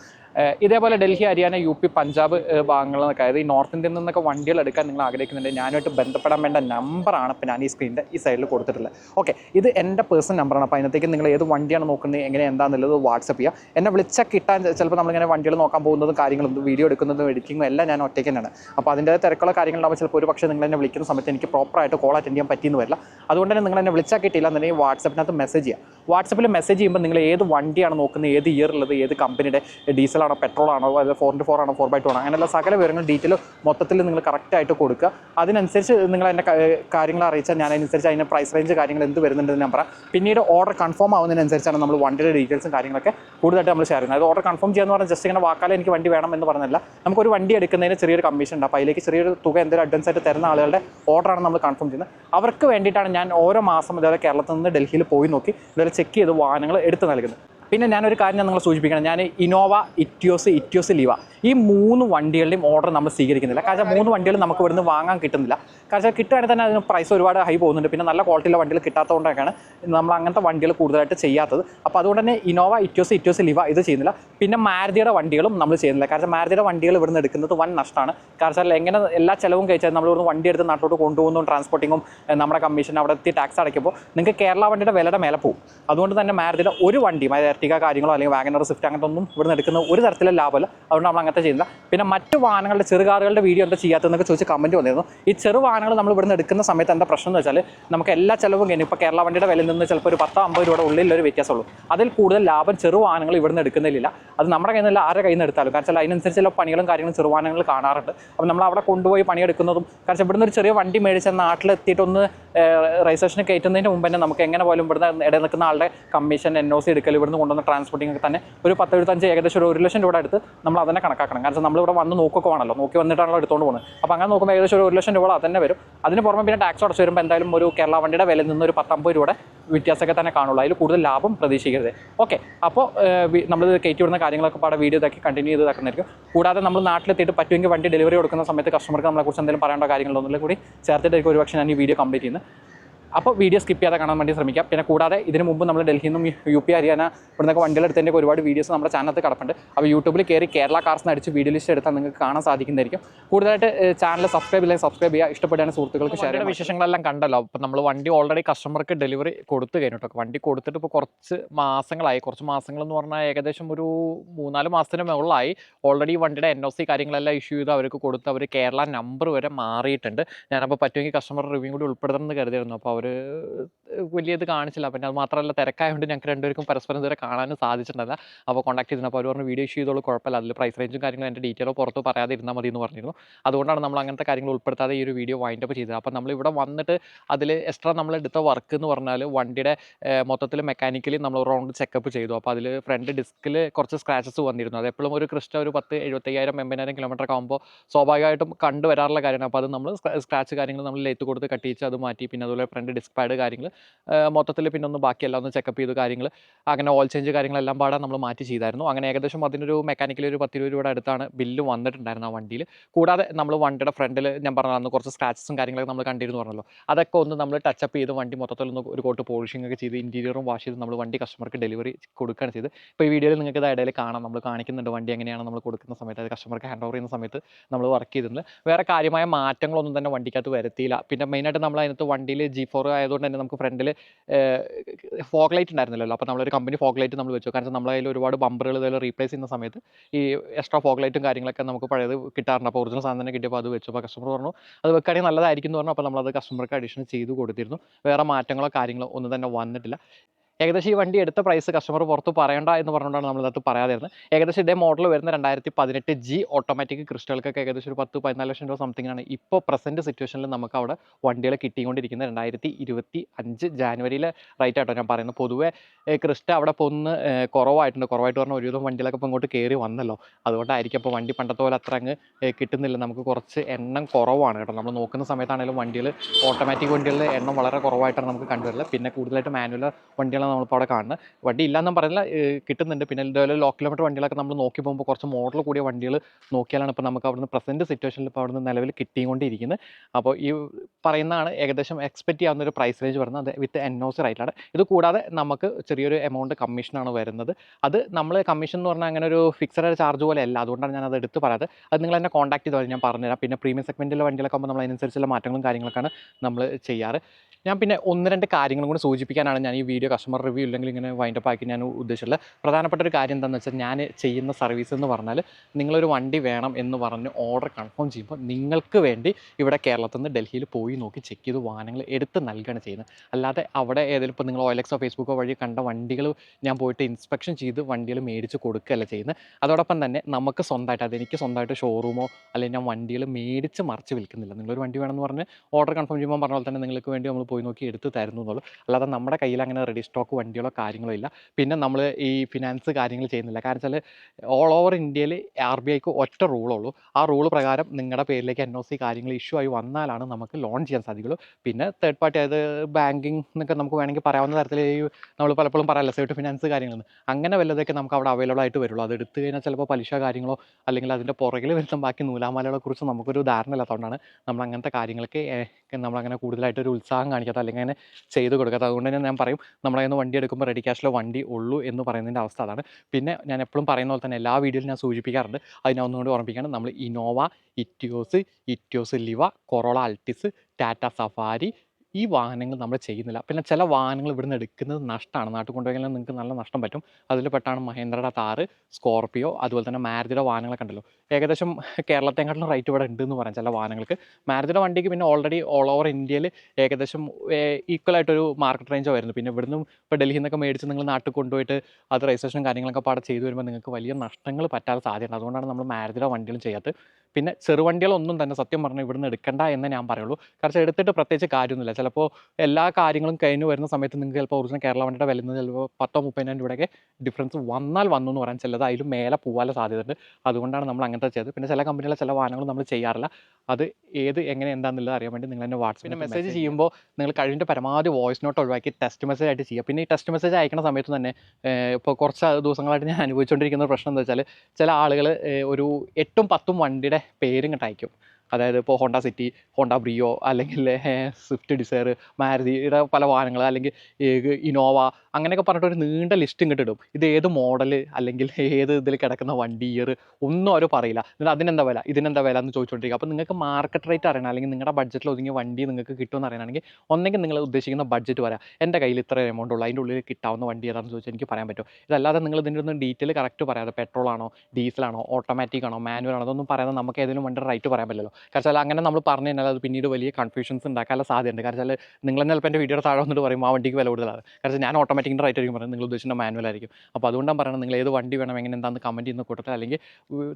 ഇതേപോലെ ഡൽഹി ഹരിയാന യു പി പഞ്ചാബ് ഭാഗങ്ങളിലൊക്കെ അതായത് ഈ നോർത്ത് ഇന്ത്യയിൽ നിന്നൊക്കെ വണ്ടികൾ എടുക്കാൻ നിങ്ങൾ ആഗ്രഹിക്കുന്നുണ്ട്. ഞാനായിട്ട് ബന്ധപ്പെടാൻ വേണ്ട നമ്പറാണ് ഇപ്പോൾ ഞാൻ ഈ സ്ക്രീനിന്റെ ഈ സൈഡിൽ കൊടുത്തിട്ടുള്ളത്. ഓക്കെ ഇത് എന്റെ പേഴ്സണൽ നമ്പറാണ് അപ്പോൾ അതിനകത്തേക്ക് നിങ്ങൾ ഏത് വണ്ടിയാണ് നോക്കുന്നത് എങ്ങനെ എന്താണെന്നുള്ളത് വാട്സപ്പ് ചെയ്യുക എന്നെ വിളിച്ചാൽ കിട്ടാൻ ചിലപ്പോൾ നമ്മളിങ്ങനെ വണ്ടികൾ നോക്കാൻ പോകുന്നതും കാര്യങ്ങളും വീഡിയോ എടുക്കുന്നതും എഡിറ്റിങ്ങും എല്ലാം ഞാൻ ഒറ്റയ്ക്ക് തന്നെയാണ്. അപ്പോൾ അതിന്റെ തിരക്കുള്ള കാര്യങ്ങളുണ്ടാകുമ്പോൾ ചിലപ്പോൾ ഒരു പക്ഷേ നിങ്ങൾ എന്നെ വിളിക്കുന്ന സമയത്ത് എനിക്ക് പ്രോപ്പറായിട്ട് കോൾ അറ്റൻഡ് ചെയ്യാൻ പറ്റിയെന്ന് വരില്ല. അതുകൊണ്ട് തന്നെ നിങ്ങൾ എന്നെ വിളിച്ചാൽ കിട്ടിയില്ല എന്നുണ്ടെങ്കിൽ വാട്സപ്പിനകത്ത് മെസ്സേജ് ചെയ്യുക വാട്സപ്പിൽ മെസ്സേജ് ചെയ്യുമ്പോൾ നിങ്ങൾ ഏത് വണ്ടിയാണ് നോക്കുന്നത്? ഏത് ഇയർ ഉള്ളത്? ഏത് കമ്പനിയുടെ ഡീസലാണോ ആണോ അല്ലെങ്കിൽ ഫോർ ഇന്റു ഫോർ ആണോ ഫോർ ബൈ ടു ആണോ അങ്ങനെയുള്ള സകല വിവരങ്ങൾ ഡീറ്റെയിൽ മൊത്തത്തിൽ നിങ്ങൾ കറക്റ്റായിട്ട് കൊടുക്കുക. അതിനനുസരിച്ച് നിങ്ങൾ എന്റെ കാര്യങ്ങൾ അറിയിച്ചാൽ ഞാൻ അതിനനുസരിച്ച് അതിന്റെ പ്രൈസ് റേഞ്ച് കാര്യങ്ങൾ എന്ത് വരുന്നുണ്ടെന്ന് ഞാൻ പറയാം. പിന്നീട് ഓർഡർ കൺഫേം ആവുന്നതിനനുസരിച്ചാണ് നമ്മൾ വണ്ടിയുടെ ഡീറ്റെയിൽസും കാര്യങ്ങളൊക്കെ കൂടുതലായിട്ട് നമ്മൾ ഷെയർ ചെയ്യുന്നത്. അത് ഓർഡർ കൺഫേം ചെയ്യാന്ന് പറഞ്ഞാൽ ജസ്റ്റ് ഇങ്ങനെ വാക്കാലം എനിക്ക് വണ്ടി വേണം എന്ന് പറഞ്ഞല്ല നമുക്കൊരു വണ്ടി എടുക്കുന്നതിന് ചെറിയൊരു കമ്മീഷൻ ഉണ്ട്. അപ്പോൾ അതിലേക്ക് ചെറിയൊരു തുക എന്തെങ്കിലും അഡ്വാൻസ് ആയിട്ട് തരുന്ന ആളുകളുടെ ഓർഡറാണ് നമ്മൾ കൺഫേം ചെയ്യുന്നത്. അവർക്ക് വേണ്ടിയിട്ടാണ് ഞാൻ ഓരോ മാസം ഇതേപോലെ കേരളത്തിൽ നിന്ന് ഡൽഹിയിൽ പോയി നോക്കി. ചെക്ക് ചെയ്ത് വാഹനങ്ങൾ എടുത്ത് നൽകുന്നത്. പിന്നെ ഞാനൊരു കാര്യം ഞാൻ നിങ്ങളെ സൂചിപ്പിക്കണം. ഞാൻ ഇനോവ ഇറ്റിയോസ് ഇറ്റിയോസ് ലീവ. ഈ മൂന്ന് വണ്ടികളുടെയും ഓർഡർ നമ്മൾ സ്വീകരിക്കുന്നില്ല. കാരണം മൂന്ന് വണ്ടികൾ നമുക്ക് ഇവിടുന്ന് വാങ്ങാൻ കിട്ടുന്നില്ല. കാരണം കിട്ടുകയാണെങ്കിൽ തന്നെ അതിന് പ്രൈസ് ഒരുപാട് ഹൈ പോകുന്നുണ്ട്. പിന്നെ നല്ല ക്വാളിറ്റിയുള്ള വണ്ടികൾ കിട്ടാത്തതുകൊണ്ടൊക്കെയാണ് നമ്മൾ അങ്ങനത്തെ വണ്ടികൾ കൂടുതലായിട്ട് ചെയ്യാത്തത്. അപ്പോൾ അതുകൊണ്ട് തന്നെ ഇനോവ ഇറ്റോസ് ഇറ്റോസ് ലിവ ഇത് ചെയ്യുന്നില്ല. പിന്നെ മാരുതിയുടെ വണ്ടികളും നമ്മൾ ചെയ്യുന്നില്ല. കാരണം മാരുതിയുടെ വണ്ടികൾ ഇവിടുന്ന് എടുക്കുന്നത് വൻ നഷ്ടമാണ്. കാരണം എങ്ങനെ എല്ലാ ചിലവും കഴിച്ചാൽ നമ്മൾ ഇവിടുന്ന് വണ്ടി എടുത്ത് നാട്ടിലോട്ട് കൊണ്ടുപോകുന്നതും ട്രാൻസ്പോർട്ടിങ്ങും നമ്മുടെ കമ്മീഷൻ അവിടെ എത്തി ടാക്സ് അടയ്ക്കുമ്പോൾ നിങ്ങൾക്ക് കേരള വണ്ടിയുടെ വിലയുടെ മേലെ പോകും. അതുകൊണ്ട് തന്നെ മാരുതിയുടെ ഒരു വണ്ടിയും അതായത് എർട്ടിക കാര്യങ്ങളോ അല്ലെങ്കിൽ വാഗനർ സ്വിഫ്റ്റ് അങ്ങനത്തെ ഒന്നും ഇവിടുന്ന് എടുക്കുന്ന ഒരു തരത്തിലുള്ള ലാഭമല്ല. അതുകൊണ്ട് നമ്മൾ അങ്ങനത്തെ ചെയ്യുന്നില്ല പിന്നെ മറ്റു വാഹനങ്ങളുടെ ചെറുകാറുകളുടെ വീഡിയോ എന്താ ചെയ്യാത്തതെന്നൊക്കെ ചോദിച്ച് കമന്റ് വന്നിരുന്നു. ഈ ചെറു വാഹനങ്ങൾ നമ്മൾ ഇവിടുന്ന് എടുക്കുന്ന സമയത്ത് എന്താ പ്രശ്നം എന്ന് വെച്ചാൽ നമുക്ക് എല്ലാ ചിലവും കഴിഞ്ഞു. ഇപ്പോൾ കേരള വണ്ടിയുടെ വിലയിൽ നിന്ന് ചിലപ്പോൾ ഒരു പത്തോ അമ്പത് രൂപയുടെ ഉള്ളിൽ ഒരു വ്യത്യാസമുള്ളൂ. അതിൽ കൂടുതൽ ലാഭം ചെറു വാഹനങ്ങൾ ഇവിടുന്ന് എടുക്കുന്നില്ല. അത് നമ്മുടെ കയ്യിൽ നിന്നല്ല ആരുടെ കയ്യിൽ നിന്ന് എടുത്താലും. കാരണം അതിനനുസരിച്ചുള്ള പണികളും കാര്യങ്ങളും ചെറു വാഹനങ്ങൾ കാണാറുണ്ട്. അപ്പോൾ നമ്മൾ അവിടെ കൊണ്ടുപോയി പണിയെടുക്കുന്നതും കാരണം ഇവിടുന്ന് ഒരു ചെറിയ വണ്ടി മേടിച്ച നാട്ടിലെത്തിയിട്ടൊന്ന് രജിസ്ട്രേഷന് കയറ്റുന്നതിന് മുമ്പ് തന്നെ നമുക്ക് എങ്ങനെ പോലും ഇവിടുന്ന് ഇടയിൽ നിൽക്കുന്ന ആളുടെ കമ്മീഷൻ എൻ ഒ സി എടുക്കൽ ഇവിടുന്ന് കൊണ്ടുവന്ന ട്രാൻസ്പോർട്ടിംഗ് ഒക്കെ തന്നെ ഒരു പത്ത് എഴുപത്തഞ്ച് ഏകദേശം ഒരു ഒരു ലക്ഷം രൂപ എടുത്ത് നമ്മൾ അതന്നെ കണക്കാക്കണം കാരണം നമ്മളിവിടെ വന്ന് നോക്കൊക്കെ വേണമല്ലോ നോക്കി വന്നിട്ടാണല്ലോ എടുത്തുകൊണ്ട് പോകുന്നത് അപ്പോൾ അങ്ങനെ നോക്കുമ്പോൾ ഏകദേശം ഒരു ലക്ഷം രൂപ തന്നെ വരും. അതിന് പുറമെ പിന്നെ ടാക്സ് അടച്ച് വരുമ്പോൾ എന്തായാലും ഒരു കേരള വണ്ടിയുടെ വില നിന്ന് ഒരു പത്തമ്പത് രൂപയുടെ വ്യത്യാസമൊക്കെ തന്നെ കാണുള്ളൂ. അതിൽ കൂടുതൽ ലാഭം പ്രതീക്ഷിക്കരുത്. ഓക്കെ അപ്പോൾ നമ്മൾ കയറ്റി വിടുന്ന കാര്യങ്ങളൊക്കെ പാടെ വീഡിയോ ഇതാക്കി കണ്ടിന്യൂ ചെയ്ത് കൂടാതെ നമ്മൾ നാട്ടിലെത്തിയിട്ട് പറ്റുമെങ്കിൽ വണ്ടി ഡെലിവറി കൊടുക്കുന്ന സമയത്ത് കസ്റ്റമർക്ക് നമ്മളെക്കുറിച്ച് എന്തെങ്കിലും പറയേണ്ട കാര്യങ്ങളൊന്നും കൂടി ചേർത്തിട്ടായിരിക്കും ഒരു പക്ഷേ ഞാൻ ഈ വീഡിയോ കംപ്ലീറ്റ് ചെയ്യുന്നത്. അപ്പോൾ വീഡിയോ സ്കിപ്പ് ചെയ്യാതെ കാണാൻ വേണ്ടി ശ്രമിക്കാം. പിന്നെ കൂടാതെ ഇതിന് മുമ്പ് നമ്മൾ ഡൽഹിയിൽ നിന്നും യു പി ഹരിയാന ഇവിടുന്നൊക്കെ വണ്ടികൾ എടുത്തതിന്റെ ഒരുപാട് വീഡിയോസ് നമ്മുടെ ചാനലത്ത് കിടപ്പുണ്ട്. അപ്പോൾ യൂട്യൂബിൽ കയറി കേരള കാർസ് അടിച്ച് വീഡിയോ ലിസ്റ്റ് എടുത്താൽ നിങ്ങൾക്ക് കാണാൻ സാധിക്കുന്നതായിരിക്കും. കൂടുതലായിട്ട് ചാനൽ സബ്സ്ക്രൈബ് ഇല്ലെങ്കിൽ സബ്സ്ക്രൈബ് ചെയ്യുക. ഇഷ്ടപ്പെടുകയാണ് സുഹൃത്തുക്കൾക്ക് ഷെയർ ചെയ്യുക വിശേഷങ്ങളെല്ലാം കണ്ടല്ലോ. അപ്പോൾ നമ്മൾ വണ്ടി ഓൾറെഡി കസ്റ്റമർക്ക് ഡെലിവറി കൊടുത്തു കഴിഞ്ഞു കേട്ടോ വണ്ടി കൊടുത്തിട്ട് ഇപ്പോൾ കുറച്ച് മാസങ്ങളായി. കുറച്ച് മാസങ്ങൾ എന്ന് പറഞ്ഞാൽ ഏകദേശം ഒരു മൂന്നാൽ മാസത്തിന് മുകളിലായി. ഓൾറെഡി വണ്ടിയുടെ എൻ ഒ സി കാര്യങ്ങളെല്ലാം ഇഷ്യൂ ചെയ്ത് അവർക്ക് കൊടുത്ത് അവർ കേരള നമ്പർ വരെ മാറിയിട്ടുണ്ട്. ഞാനപ്പോൾ പറ്റുമെങ്കിൽ കസ്റ്റമർ റിവ്യൂ കൂടി ഉൾപ്പെടുത്തണം എന്ന് കരുതിയിരുന്നു. അപ്പോൾ അവർ വലിയ ഇത് കാണിച്ചില്ല. പിന്നെ അത് മാത്രമല്ല തിരക്കായതുകൊണ്ട് ഞങ്ങൾക്ക് രണ്ടുപേർക്കും പരസ്പരം ഇതുവരെ കാണാനും സാധിച്ചിട്ടുണ്ടല്ല അപ്പോൾ കോൺടാക്ട് ചെയ്തിരുന്നു. അപ്പോൾ അവർ പറഞ്ഞു വീഡിയോ ചെയ്തോളൂ കുഴപ്പമില്ല. അതിൽ പ്രൈസ് റേഞ്ചും കാര്യങ്ങളും എന്റെ ഡീറ്റെയിലോ പുറത്ത് പറയാതെ ഇരുന്നാൽ മതി എന്ന് പറഞ്ഞിരുന്നു. അതുകൊണ്ടാണ് നമ്മൾ അങ്ങനത്തെ കാര്യങ്ങൾ ഉൾപ്പെടുത്താതെ ഈ ഒരു വീഡിയോ വൈൻഡ് അപ്പ് ചെയ്തത്. അപ്പോൾ നമ്മൾ ഇവിടെ വന്നിട്ട് അതിൽ എക്സ്ട്രാ നമ്മൾ എടുത്ത വർക്ക് എന്ന് പറഞ്ഞാൽ വണ്ടിയുടെ മൊത്തത്തിൽ മെക്കാനിക്കലി നമ്മൾ റൗണ്ട് ചെക്കപ്പ് ചെയ്തു. അപ്പോൾ അതിൽ ഫ്രണ്ട് ഡിസ്കിൽ കുറച്ച് സ്ക്രാച്ചസ് വന്നിരുന്നു. അത് എപ്പോഴും ഒരു ക്രിസ്റ്റ ഒരു പത്ത് എഴുപത്തയ്യായിരം എൺപതിനായിരം കിലോമീറ്റർ ഒക്കെ ആകുമ്പോൾ സ്വാഭാവികമായിട്ടും കണ്ടുവരാറുള്ള കാര്യമാണ്. അപ്പോൾ അത് നമ്മൾ സ്ക്രാച്ച് കാര്യങ്ങൾ നമ്മൾ ലേത്ത് കൊടുത്ത് കട്ടിച്ച് അത് മാറ്റി. പിന്നെ അതുപോലെ ഫ്രണ്ട് ഡിസ്ക് പാഡ് കാര്യങ്ങൾ മൊത്തത്തിൽ പിന്നെ ഒന്ന് ബാക്കിയെല്ലാം ഒന്ന് ചെക്കപ്പ് ചെയ്ത് കാര്യങ്ങൾ അങ്ങനെ ഓയിൽ ചേഞ്ച് കാര്യങ്ങളെല്ലാം പാടാൻ നമ്മൾ മാറ്റി ചെയ്തായിരുന്നു. അങ്ങനെ ഏകദേശം അതിനൊരു മെക്കാനിക്കലി ഒരു പത്ത് രൂപയുടെ അടുത്താണ് ബില്ല് വന്നിട്ടുണ്ടായിരുന്നു ആ വണ്ടിയിൽ കൂടാതെ നമ്മൾ വണ്ടിയുടെ ഫ്രണ്ടിൽ ഞാൻ പറഞ്ഞ കുറച്ച് സ്ക്രാച്ചസും കാര്യങ്ങളൊക്കെ നമ്മൾ കണ്ടിരുന്നു പറഞ്ഞല്ലോ. അതൊക്കെ ഒന്ന് നമ്മൾ ടച്ചപ്പ് ചെയ്ത് വണ്ടി മൊത്തത്തിൽ ഒന്ന് ഒരു കോട്ട് പോളിഷിംഗ് ഒക്കെ ചെയ്ത് ഇന്റീരിയറും വാഷ് ചെയ്ത് നമ്മൾ വണ്ടി കസ്റ്റമർക്ക് ഡെലിവറി കൊടുക്കുകയാണ് ചെയ്ത് ഇപ്പോൾ ഈ വീഡിയോയിൽ നിങ്ങൾക്ക് ഇത് ഇടയിൽ കാണാം. നമ്മൾ കാണിക്കുന്നുണ്ട് വണ്ടി എങ്ങനെയാണ് നമ്മൾ കൊടുക്കുന്ന സമയത്ത്. അത് കസ്റ്റമർക്ക് ഹാൻഡ് ഓവർ ചെയ്യുന്ന സമയത്ത് നമ്മൾ വർക്ക് ചെയ്തിട്ടുണ്ട് വേറെ കാര്യമായ മാറ്റങ്ങളൊന്നും തന്നെ വണ്ടിക്കകത്ത് വരുത്തിയില്ല. പിന്നെ മെയിനായിട്ട് നമ്മൾ അതിനകത്ത് വണ്ടിയിൽ ജി ഫോർ ആയതുകൊണ്ട് തന്നെ നമുക്ക് ഫ്രണ്ടിൽ ഫോഗ് ലൈറ്റ് ഉണ്ടായിരുന്നില്ലല്ലോ. അപ്പോൾ നമ്മളൊരു കമ്പനി ഫോഗ് ലൈറ്റ് നമ്മൾ വെച്ചു. കാരണം അതിൽ ഒരുപാട് ബമ്പറുകൾ ഇതെല്ലാം റീപ്ലേസ് ചെയ്യുന്ന സമയത്ത് ഈ എക്സ്ട്രാ ഫോഗ് ലൈറ്റും കാര്യങ്ങളൊക്കെ നമുക്ക് പഴയത് കിട്ടാറുണ്ട്. അപ്പോൾ ഒറിജിനൽ സാധനം തന്നെ കിട്ടിയപ്പോൾ അത് വെച്ചു. അപ്പോൾ കസ്റ്റമർ പറഞ്ഞു അത് വെക്കുകയാണെങ്കിൽ നല്ലതായിരിക്കും എന്ന് പറഞ്ഞു. അപ്പോൾ നമ്മളത് കസ്റ്റമർക്ക് അഡീഷണൽ ചെയ്ത് കൊടുത്തിരുന്നു. വേറെ മാറ്റങ്ങളോ കാര്യങ്ങളോ ഒന്നും തന്നെ വന്നിട്ടില്ല. ഏകദേശം ഈ വണ്ടി എടുത്ത പ്രൈസ് കസ്റ്റമർ പുറത്ത് പറയണ്ട എന്ന് പറഞ്ഞുകൊണ്ടാണ് നമ്മൾ ഇതിനകത്ത് പറയാതിരുന്നത്. ഏകദേശം ഇതേ മോഡൽ വരുന്ന രണ്ടായിരത്തി പതിനെട്ട് ജി ഓട്ടോമാറ്റിക് ക്രിസ്റ്റൽക്കൊക്കെ ഏകദേശം ഒരു പത്ത് പതിനാല് ലക്ഷം രൂപ സംതിങ് ആണ്. ഇപ്പോൾ പ്രസന്റ് സിറ്റുവേഷനിൽ നമുക്ക് അവിടെ വണ്ടികൾ കിട്ടിക്കൊണ്ടിരിക്കുന്നത് രണ്ടായിരത്തി ഇരുപത്തി അഞ്ച് ജാനുവരിയിലെ റേറ്റ് ഞാൻ പറയുന്നത്. പൊതുവേ ക്രിസ്റ്റ അവിടെ ഒന്ന് കുറവായിട്ടുണ്ട്. കുറവായിട്ട് പറഞ്ഞാൽ ഒരുവിധം വണ്ടികളൊക്കെ ഇപ്പോൾ ഇങ്ങോട്ട് കയറി വന്നല്ലോ. അതുകൊണ്ടായിരിക്കും അപ്പോൾ വണ്ടി പണ്ടത്തെ പോലെ അത്ര അങ്ങ് കിട്ടുന്നില്ല. നമുക്ക് കുറച്ച് എണ്ണം കുറവാണ് കേട്ടോ. നമ്മൾ നോക്കുന്ന സമയത്താണെങ്കിലും വണ്ടികൾ ഓട്ടോമാറ്റിക് വണ്ടികളുടെ എണ്ണം വളരെ കുറവായിട്ടാണ് നമുക്ക് കണ്ടുവരുന്നത്. പിന്നെ കൂടുതലായിട്ട് മാനുവൽ വണ്ടികൾ വണ്ടികളാണ് നമ്മളിപ്പോൾ അവിടെ കാണുന്നത്. വണ്ടി ഇല്ലാന്നും പറയുന്നില്ല ഏഹ് കിട്ടുന്നുണ്ട്. പിന്നെ ഇതുപോലെ ലോ കിലോമീറ്റർ വണ്ടികളൊക്കെ നമ്മൾ നോക്കി പോകുമ്പോൾ കുറച്ച് മോഡൽ കൂടിയ വണ്ടികൾ നോക്കിയാലാണ് ഇപ്പോൾ നമുക്ക് അവിടുന്ന് പ്രസന്റ് സിറ്റുവേഷനിൽ ഇപ്പോൾ അവിടുന്ന് നിലവിൽ കിട്ടിക്കൊണ്ടിരിക്കുന്നത്. അപ്പോൾ ഈ പറയുന്നതാണ് ഏകദേശം എക്സ്പെക്ട് ചെയ്യാവുന്ന ഒരു പ്രൈസ് റേഞ്ച് വരുന്നത്. അത് വിത്ത് എൻ ഒ സി റൈറ്റിലാണ് ഇത് കൂടാതെ നമുക്ക് ചെറിയൊരു എമൗണ്ട് കമ്മീഷനാണ് വരുന്നത്. അത് നമ്മൾ കമ്മീഷൻ എന്ന് പറഞ്ഞാൽ അങ്ങനെ ഒരു ഫിക്സഡ് ചാർജ് പോലെ അല്ല. അതുകൊണ്ടാണ് ഞാൻ അത് എടുത്ത് പറയാതെ അത് നിങ്ങൾ എന്നെ കോൺടാക്ട് ചെയ്താൽ ഞാൻ പറഞ്ഞുതരാം. പിന്നെ പ്രീമിയം സെഗ്മെന്റിലെ വണ്ടികളൊക്കെ ആകുമ്പോൾ നമ്മൾ അതിനനുസരിച്ചുള്ള മാറ്റങ്ങളും കാര്യങ്ങളൊക്കെയാണ് നമ്മൾ ചെയ്യാറ്. ഞാൻ പിന്നെ ഒന്ന് രണ്ട് കാര്യങ്ങളും കൂടി സൂചിപ്പിക്കാനാണ് ഞാൻ ഈ വീഡിയോ കസ്റ്റമർ റിവ്യൂ ഇല്ലെങ്കിൽ ഇങ്ങനെ വൈൻഡപ്പ് ആക്കി ഞാൻ ഉദ്ദേശിച്ചില്ല പ്രധാനപ്പെട്ട ഒരു കാര്യം എന്താണെന്ന് വെച്ചാൽ ഞാൻ ചെയ്യുന്ന സർവീസ് എന്ന് പറഞ്ഞാൽ നിങ്ങളൊരു വണ്ടി വേണം എന്ന് പറഞ്ഞ് ഓർഡർ കൺഫേം ചെയ്യുമ്പോൾ നിങ്ങൾക്ക് വേണ്ടി ഇവിടെ കേരളത്തിൽ നിന്ന് ഡൽഹിയിൽ പോയി നോക്കി ചെക്ക് ചെയ്ത് വാഹനങ്ങൾ എടുത്ത് നൽകുകയാണ് ചെയ്യുന്നത്. അല്ലാതെ അവിടെ ഏതെങ്കിലും ഇപ്പോൾ നിങ്ങൾ ഓയിലക്സോ ഫേസ്ബുക്കോ വഴി കണ്ട വണ്ടികൾ ഞാൻ പോയിട്ട് ഇൻസ്പെക്ഷൻ ചെയ്ത് വണ്ടികൾ മേടിച്ച് കൊടുക്കുകയല്ല ചെയ്യുന്നത്. അതോടൊപ്പം തന്നെ നമുക്ക് സ്വന്തമായിട്ട് അതെനിക്ക് സ്വന്തമായിട്ട് ഷോറൂമോ അല്ലെങ്കിൽ ഞാൻ വണ്ടികൾ മേടിച്ച് മറിച്ച് വിൽക്കുന്നില്ല. നിങ്ങളൊരു വണ്ടി വേണമെന്ന് പറഞ്ഞ് ഓർഡർ കൺഫേം ചെയ്യുമ്പോൾ പറഞ്ഞ പോലെ തന്നെ നിങ്ങൾക്ക് വേണ്ടി നമ്മൾ പോയി നോക്കി എടുത്ത് തരുന്നു അല്ലാതെ നമ്മുടെ കയ്യിൽ അങ്ങനെ റെഡി സ്റ്റോക്ക് വണ്ടികളോ കാര്യങ്ങളോ ഇല്ല. പിന്നെ നമ്മൾ ഈ ഫിനാൻസ് കാര്യങ്ങൾ ചെയ്യുന്നില്ല. കാരണം വെച്ചാൽ ഓൾ ഓവർ ഇന്ത്യയിൽ ആർ ബി ഐക്ക് ഒറ്റ റൂളുള്ളൂ ആ റൂൾ പ്രകാരം നിങ്ങളുടെ പേരിലേക്ക് എൻ ഒ സി കാര്യങ്ങൾ ഇഷ്യൂ ആയി വന്നാലാണ് നമുക്ക് ലോൺ ചെയ്യാൻ സാധിക്കുള്ളൂ. പിന്നെ തേർഡ് പാർട്ടി അതായത് ബാങ്കിങ് എന്നൊക്കെ നമുക്ക് വേണമെങ്കിൽ പറയാവുന്ന തരത്തിൽ ഈ നമ്മൾ പലപ്പോഴും പറയാമല്ലോ സേഫ്റ്റി ഫിനാൻസ് കാര്യങ്ങളൊന്നും അങ്ങനെ വല്ലതൊക്കെ നമുക്ക് അവിടെ അവൈലബിൾ ആയിട്ട് വരുള്ളൂ. അത് എടുത്തു കഴിഞ്ഞാൽ ചിലപ്പോൾ പലിശ കാര്യങ്ങളോ അല്ലെങ്കിൽ അതിന്റെ പുറകിൽ വരുന്ന ബാക്കി നൂലാമാലകളെ കുറിച്ച് നമുക്കൊരു ധാരണ ഇല്ലാത്തതുകൊണ്ടാണ് നമ്മൾ അങ്ങനത്തെ കാര്യങ്ങൾക്ക് ഏഹ്, നമ്മളങ്ങനെ കൂടുതലായിട്ട് ഒരു ഉത്സാഹം കാണിക്കാത്ത അല്ലെങ്കിൽ അങ്ങനെ ചെയ്ത് കൊടുക്കാത്ത. അതുകൊണ്ട് തന്നെ ഞാൻ പറയും നമ്മളെ നിന്ന് വണ്ടി എടുക്കുമ്പോൾ റെഡി ക്യാഷിലെ വണ്ടി ഉള്ളൂ എന്ന് പറയുന്നതിന്റെ അവസ്ഥ അതാണ്. പിന്നെ ഞാൻ എപ്പോഴും പറയുന്ന പോലെ തന്നെ എല്ലാ വീഡിയോയിലും ഞാൻ സൂചിപ്പിക്കാറുണ്ട്. അതിനെ ഒന്നുകൊണ്ട് നമ്മൾ Innova Etios Etios Liva Corolla Altis Tata Safari ഈ വാഹനങ്ങൾ നമ്മൾ ചെയ്യുന്നില്ല. പിന്നെ ചില വാഹനങ്ങൾ ഇവിടുന്ന് എടുക്കുന്നത് നഷ്ടമാണ് നാട്ടിൽ കൊണ്ടുപോയെങ്കിലും നിങ്ങൾക്ക് നല്ല നഷ്ടം പറ്റും. അതിൽ പെട്ടാണ് മഹേന്ദ്രയുടെ താറ് സ്കോർപ്പിയോ അതുപോലെ തന്നെ മാരുതിയുടെ വാഹനങ്ങളൊക്കെ ഉണ്ടല്ലോ. ഏകദേശം കേരളത്തെക്കാട്ടിലും റേറ്റ് ഇവിടെ ഉണ്ട് എന്ന് പറയാം ചില വാഹനങ്ങൾക്ക്. മാരുതിയുടെ വണ്ടിക്ക് പിന്നെ ഓൾറെഡി ഓൾ ഓവർ ഇന്ത്യയിൽ ഏകദേശം ഈക്വൽ ആയിട്ടൊരു മാർക്കറ്റ് റേഞ്ചോ വരുന്നു പിന്നെ ഇവിടുന്ന് ഇപ്പോൾ ഡൽഹിയിൽ നിന്നൊക്കെ മേടിച്ച് നിങ്ങൾ നാട്ടിൽ കൊണ്ടുപോയിട്ട് അത് രജിസ്ട്രേഷനും കാര്യങ്ങളൊക്കെ പാടെ ചെയ്തു വരുമ്പോൾ നിങ്ങൾക്ക് വലിയ നഷ്ടങ്ങൾ പറ്റാൻ സാധ്യതയുണ്ട്. അതുകൊണ്ടാണ് നമ്മൾ മാരുതിയുടെ വണ്ടികളും ചെയ്യാത്തത്. പിന്നെ ചെറുവണ്ടികളൊന്നും തന്നെ സത്യം പറഞ്ഞാൽ ഇവിടുന്ന് എടുക്കണ്ട എന്ന് ഞാൻ പറയുള്ളൂ. കാരണം എടുത്തിട്ട് പ്രത്യേകിച്ച് കാര്യമൊന്നുമില്ല. ചിലപ്പോൾ എല്ലാ കാര്യങ്ങളും കഴിഞ്ഞ് വരുന്ന സമയത്ത് നിങ്ങൾക്ക് ചിലപ്പോൾ ഒറിജിനൽ കേരള വണ്ടിയുടെ വില നിന്ന് ചിലപ്പോൾ പത്തോ മുപ്പതിനായിരം രൂപയൊക്കെ ഡിഫറൻസ് വന്നാൽ വന്നു എന്ന് പറയാൻ ചിലത് അതിലും മേലെ പോകാനുള്ള സാധ്യതയുണ്ട്. അതുകൊണ്ടാണ് നമ്മൾ അങ്ങനത്തെ ചെയ്തത്. പിന്നെ ചില കമ്പനികളിലെ ചില വാഹനങ്ങൾ നമ്മൾ ചെയ്യാറില്ല. അത് ഏത് എങ്ങനെ എന്താണെന്നുള്ളത് അറിയാൻ വേണ്ടി നിങ്ങൾ എന്നെ വാട്സപ്പിൽ മെസ്സേജ് ചെയ്യുമ്പോൾ നിങ്ങൾ കഴിവിന്റെ പരമാവധി വോയിസ് നോട്ട് ഒഴിവാക്കി ടെസ്റ്റ് മെസ്സേജ് ആയിട്ട് ചെയ്യുക. പിന്നെ ഈ ടെസ്റ്റ് മെസ്സേജ് അയക്കുന്ന സമയത്ത് തന്നെ ഇപ്പോൾ കുറച്ച് ദിവസങ്ങളായിട്ട് ഞാൻ അനുഭവിച്ചുകൊണ്ടിരിക്കുന്ന പ്രശ്നം എന്താ വെച്ചാൽ ചില ആളുകൾ ഒരു എട്ടും പത്തും വണ്ടിയുടെ പേരും അയക്കും അതായത് ഇപ്പോൾ ഹോണ്ട സിറ്റി ഹോണ്ട ബ്രിയോ അല്ലെങ്കിൽ സ്വിഫ്റ്റ് ഡിസയർ മാരുതിയുടെ പല വാഹനങ്ങൾ അല്ലെങ്കിൽ ഇനോവ അങ്ങനെയൊക്കെ പറഞ്ഞിട്ട് ഒരു നീണ്ട ലിസ്റ്റ് ഇങ്ങോട്ട് ഇടും. ഇത് ഏത് മോഡൽ അല്ലെങ്കിൽ ഏത് ഇതിൽ കിടക്കുന്ന വണ്ടി ഇയർ ഒന്നും അവർ പറയില്ല. എന്നിട്ട് അതിനെന്താ വില? ഇതിനെന്താ വില എന്ന് ചോദിച്ചുകൊണ്ടിരിക്കുക അപ്പോൾ നിങ്ങൾക്ക് മാർക്കറ്റ് റേറ്റ് അറിയണം അല്ലെങ്കിൽ നിങ്ങളുടെ ബഡ്ജറ്റിൽ ഒതുങ്ങിയ വണ്ടി നിങ്ങൾക്ക് കിട്ടുമെന്ന് അറിയണമെങ്കിൽ ഒന്നെങ്കിൽ നിങ്ങൾ ഉദ്ദേശിക്കുന്ന ബഡ്ജറ്റ് വരാം. എന്റെ കയ്യിൽ ഇത്ര എമൗണ്ട് ഉള്ളൂ അതിന്റെ ഉള്ളിൽ കിട്ടാവുന്ന വണ്ടി ഏതാണെന്ന് ചോദിച്ചാൽ എനിക്ക് പറയാൻ പറ്റും. ഇതല്ലാതെ നിങ്ങൾ ഇതിന്റെ ഒന്നും ഡീറ്റെയിൽ കറക്റ്റ് പറയാതെ പെട്രോൾ ആണോ ഡീസലാണോ ഓട്ടോമാറ്റിക് ആണോ മാനുവൽ ആണോ അതൊന്നും പറയാതെ നമുക്ക് ഏതെങ്കിലും വണ്ടി റൈറ്റ് പറയാൻ പറ്റില്ലല്ലോ. കാരണം വെച്ചാൽ അങ്ങനെ നമ്മൾ പറഞ്ഞു കഴിഞ്ഞാൽ അത് പിന്നീട് വലിയ കൺഫ്യൂഷൻസ് ഉണ്ടാക്കാനുള്ള സാധ്യതയുണ്ട്. കാരണം വെച്ചാൽ നിങ്ങൾ തന്നെ ചിലപ്പോൾ എന്റെ വീഡിയോയുടെ താഴെ വന്നിട്ട് പറയും ആ വണ്ടിക്ക് വില കൂടുതലാണ്. കാരണം ഞാൻ ഓട്ടോമാറ്റിക്കിന്റെ റൈറ്റ് ആയിരിക്കും പറയുന്നത്. നിങ്ങൾ ഉദ്ദേശിക്കുന്ന മാനുവൽ ആയിരിക്കും. അപ്പോൾ അതുകൊണ്ടാണ് പറയുന്നത് നിങ്ങൾ ഏത് വണ്ടി വേണം എങ്ങനെ എന്താണെന്ന് കമന്റ് ചെയ്യുന്ന കൂട്ടത്തിൽ അല്ലെങ്കിൽ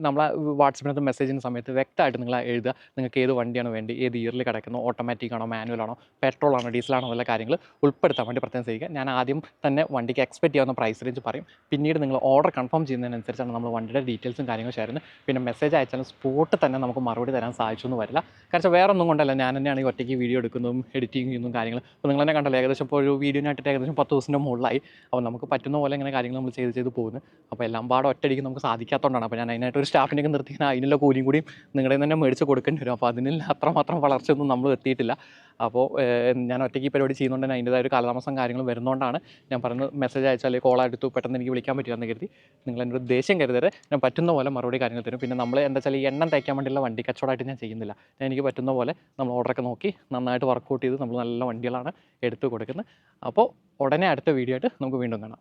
നമ്മളെ വാട്സപ്പിനകത്ത് മെസ്സേജിന്റെ സമയത്ത് വ്യക്തമായിട്ട് നിങ്ങൾ എഴുതുക. നിങ്ങൾക്ക് ഏത് വണ്ടിയാണ് വേണ്ടി ഏത് ഇയറിൽ കിടക്കുന്നു ഓട്ടോമാറ്റിക് ആണോ മാനുവൽ ആണോ പെട്രോൾ ആണോ ഡീസലാണോ എന്നുള്ള കാര്യങ്ങൾ ഉൾപ്പെടുത്താൻ വേണ്ടി പ്രത്യേകം ചെയ്യുക ഞാൻ ആദ്യം തന്നെ വണ്ടിക്ക് എക്സ്പെക്ട് ചെയ്യാവുന്ന പ്രൈസ് റേഞ്ച് പറയും. പിന്നീട് നിങ്ങൾ ഓർഡർ കൺഫേം ചെയ്യുന്നതിനനുസരിച്ചാണ് നമ്മൾ വണ്ടിയുടെ ഡീറ്റെയിൽസും കാര്യങ്ങളും ഷെയർ ചെയ്യുന്നത്. പിന്നെ മെസ്സേജ് അയച്ചാലും സ്പോട്ട് തന്നെ നമുക്ക് മറുപടി തരാൻ സാധിച്ചൊന്നും വരില്ല. കാരണം വേറെ ഒന്നും കൊണ്ടല്ല. ഞാൻ തന്നെയാണ് ഈ ഒറ്റയ്ക്ക് വീഡിയോ എടുക്കുന്നതും എഡിറ്റിംഗ് ചെയ്യുന്നതും കാര്യങ്ങൾ അപ്പോൾ നിങ്ങൾ തന്നെ കണ്ടല്ലോ ഏകദേശം ഇപ്പോൾ ഒരു വീഡിയോനായിട്ട് ഏകദേശം പത്ത് ദിവസത്തിന്റെ മുകളിലായി. അപ്പോൾ നമുക്ക് പറ്റുന്ന പോലെ ഇങ്ങനെ കാര്യങ്ങൾ നമ്മൾ ചെയ്ത് ചെയ്ത് പോകുന്നു. അപ്പോൾ എല്ലാം പാടെ ഒറ്റയടിക്ക് നമുക്ക് സാധിക്കാത്തതുകൊണ്ടാണ് അപ്പോൾ ഞാൻ അതിനായിട്ട് ഒരു സ്റ്റാഫിനെയൊക്കെ നിർത്തി. അതിനുള്ള കൂലിയും കൂടിയും നിങ്ങളുടെ തന്നെ മേടിച്ച് കൊടുക്കേണ്ടി വരും. അപ്പോൾ അതിനുള്ള അത്രമാത്രം വളർച്ചയൊന്നും നമ്മൾ എത്തിയിട്ടില്ല. അപ്പോൾ ഞാൻ ഒറ്റയ്ക്ക് ഈ പരിപാടി ചെയ്യുന്നതുകൊണ്ട് തന്നെ അതിന്റെതായ ഒരു കാലതാമസം കാര്യങ്ങൾ വരുന്നതുകൊണ്ടാണ് ഞാൻ പറയുന്നത് മെസ്സേജ് അയച്ചാൽ കോൾ എടുത്തു പെട്ടെന്ന് എനിക്ക് വിളിക്കാൻ പറ്റില്ലെന്ന് കരുതി. നിങ്ങൾ എന്റെ ദേഷ്യം കരുതരുത്. ഞാൻ പറ്റുന്ന പോലെ മറുപടി കാര്യങ്ങൾ തരും. പിന്നെ നമ്മൾ എന്താ വെച്ചാൽ ഈ എണ്ണം തയ്ക്കാൻ വേണ്ടിയുള്ള വണ്ടി കച്ചവടമായിട്ട് ഞാൻ ചെയ്യുന്നില്ല. ഞാൻ എനിക്ക് പറ്റുന്ന പോലെ നമ്മൾ ഓർഡറൊക്കെ നോക്കി നന്നായിട്ട് വർക്കൗട്ട് ചെയ്ത് നമ്മൾ നല്ല വണ്ടികളാണ് എടുത്ത് കൊടുക്കുന്നത്. അപ്പോൾ ഉടനെ അടുത്ത വീഡിയോ ആയിട്ട് നമുക്ക് വീണ്ടും കാണാം.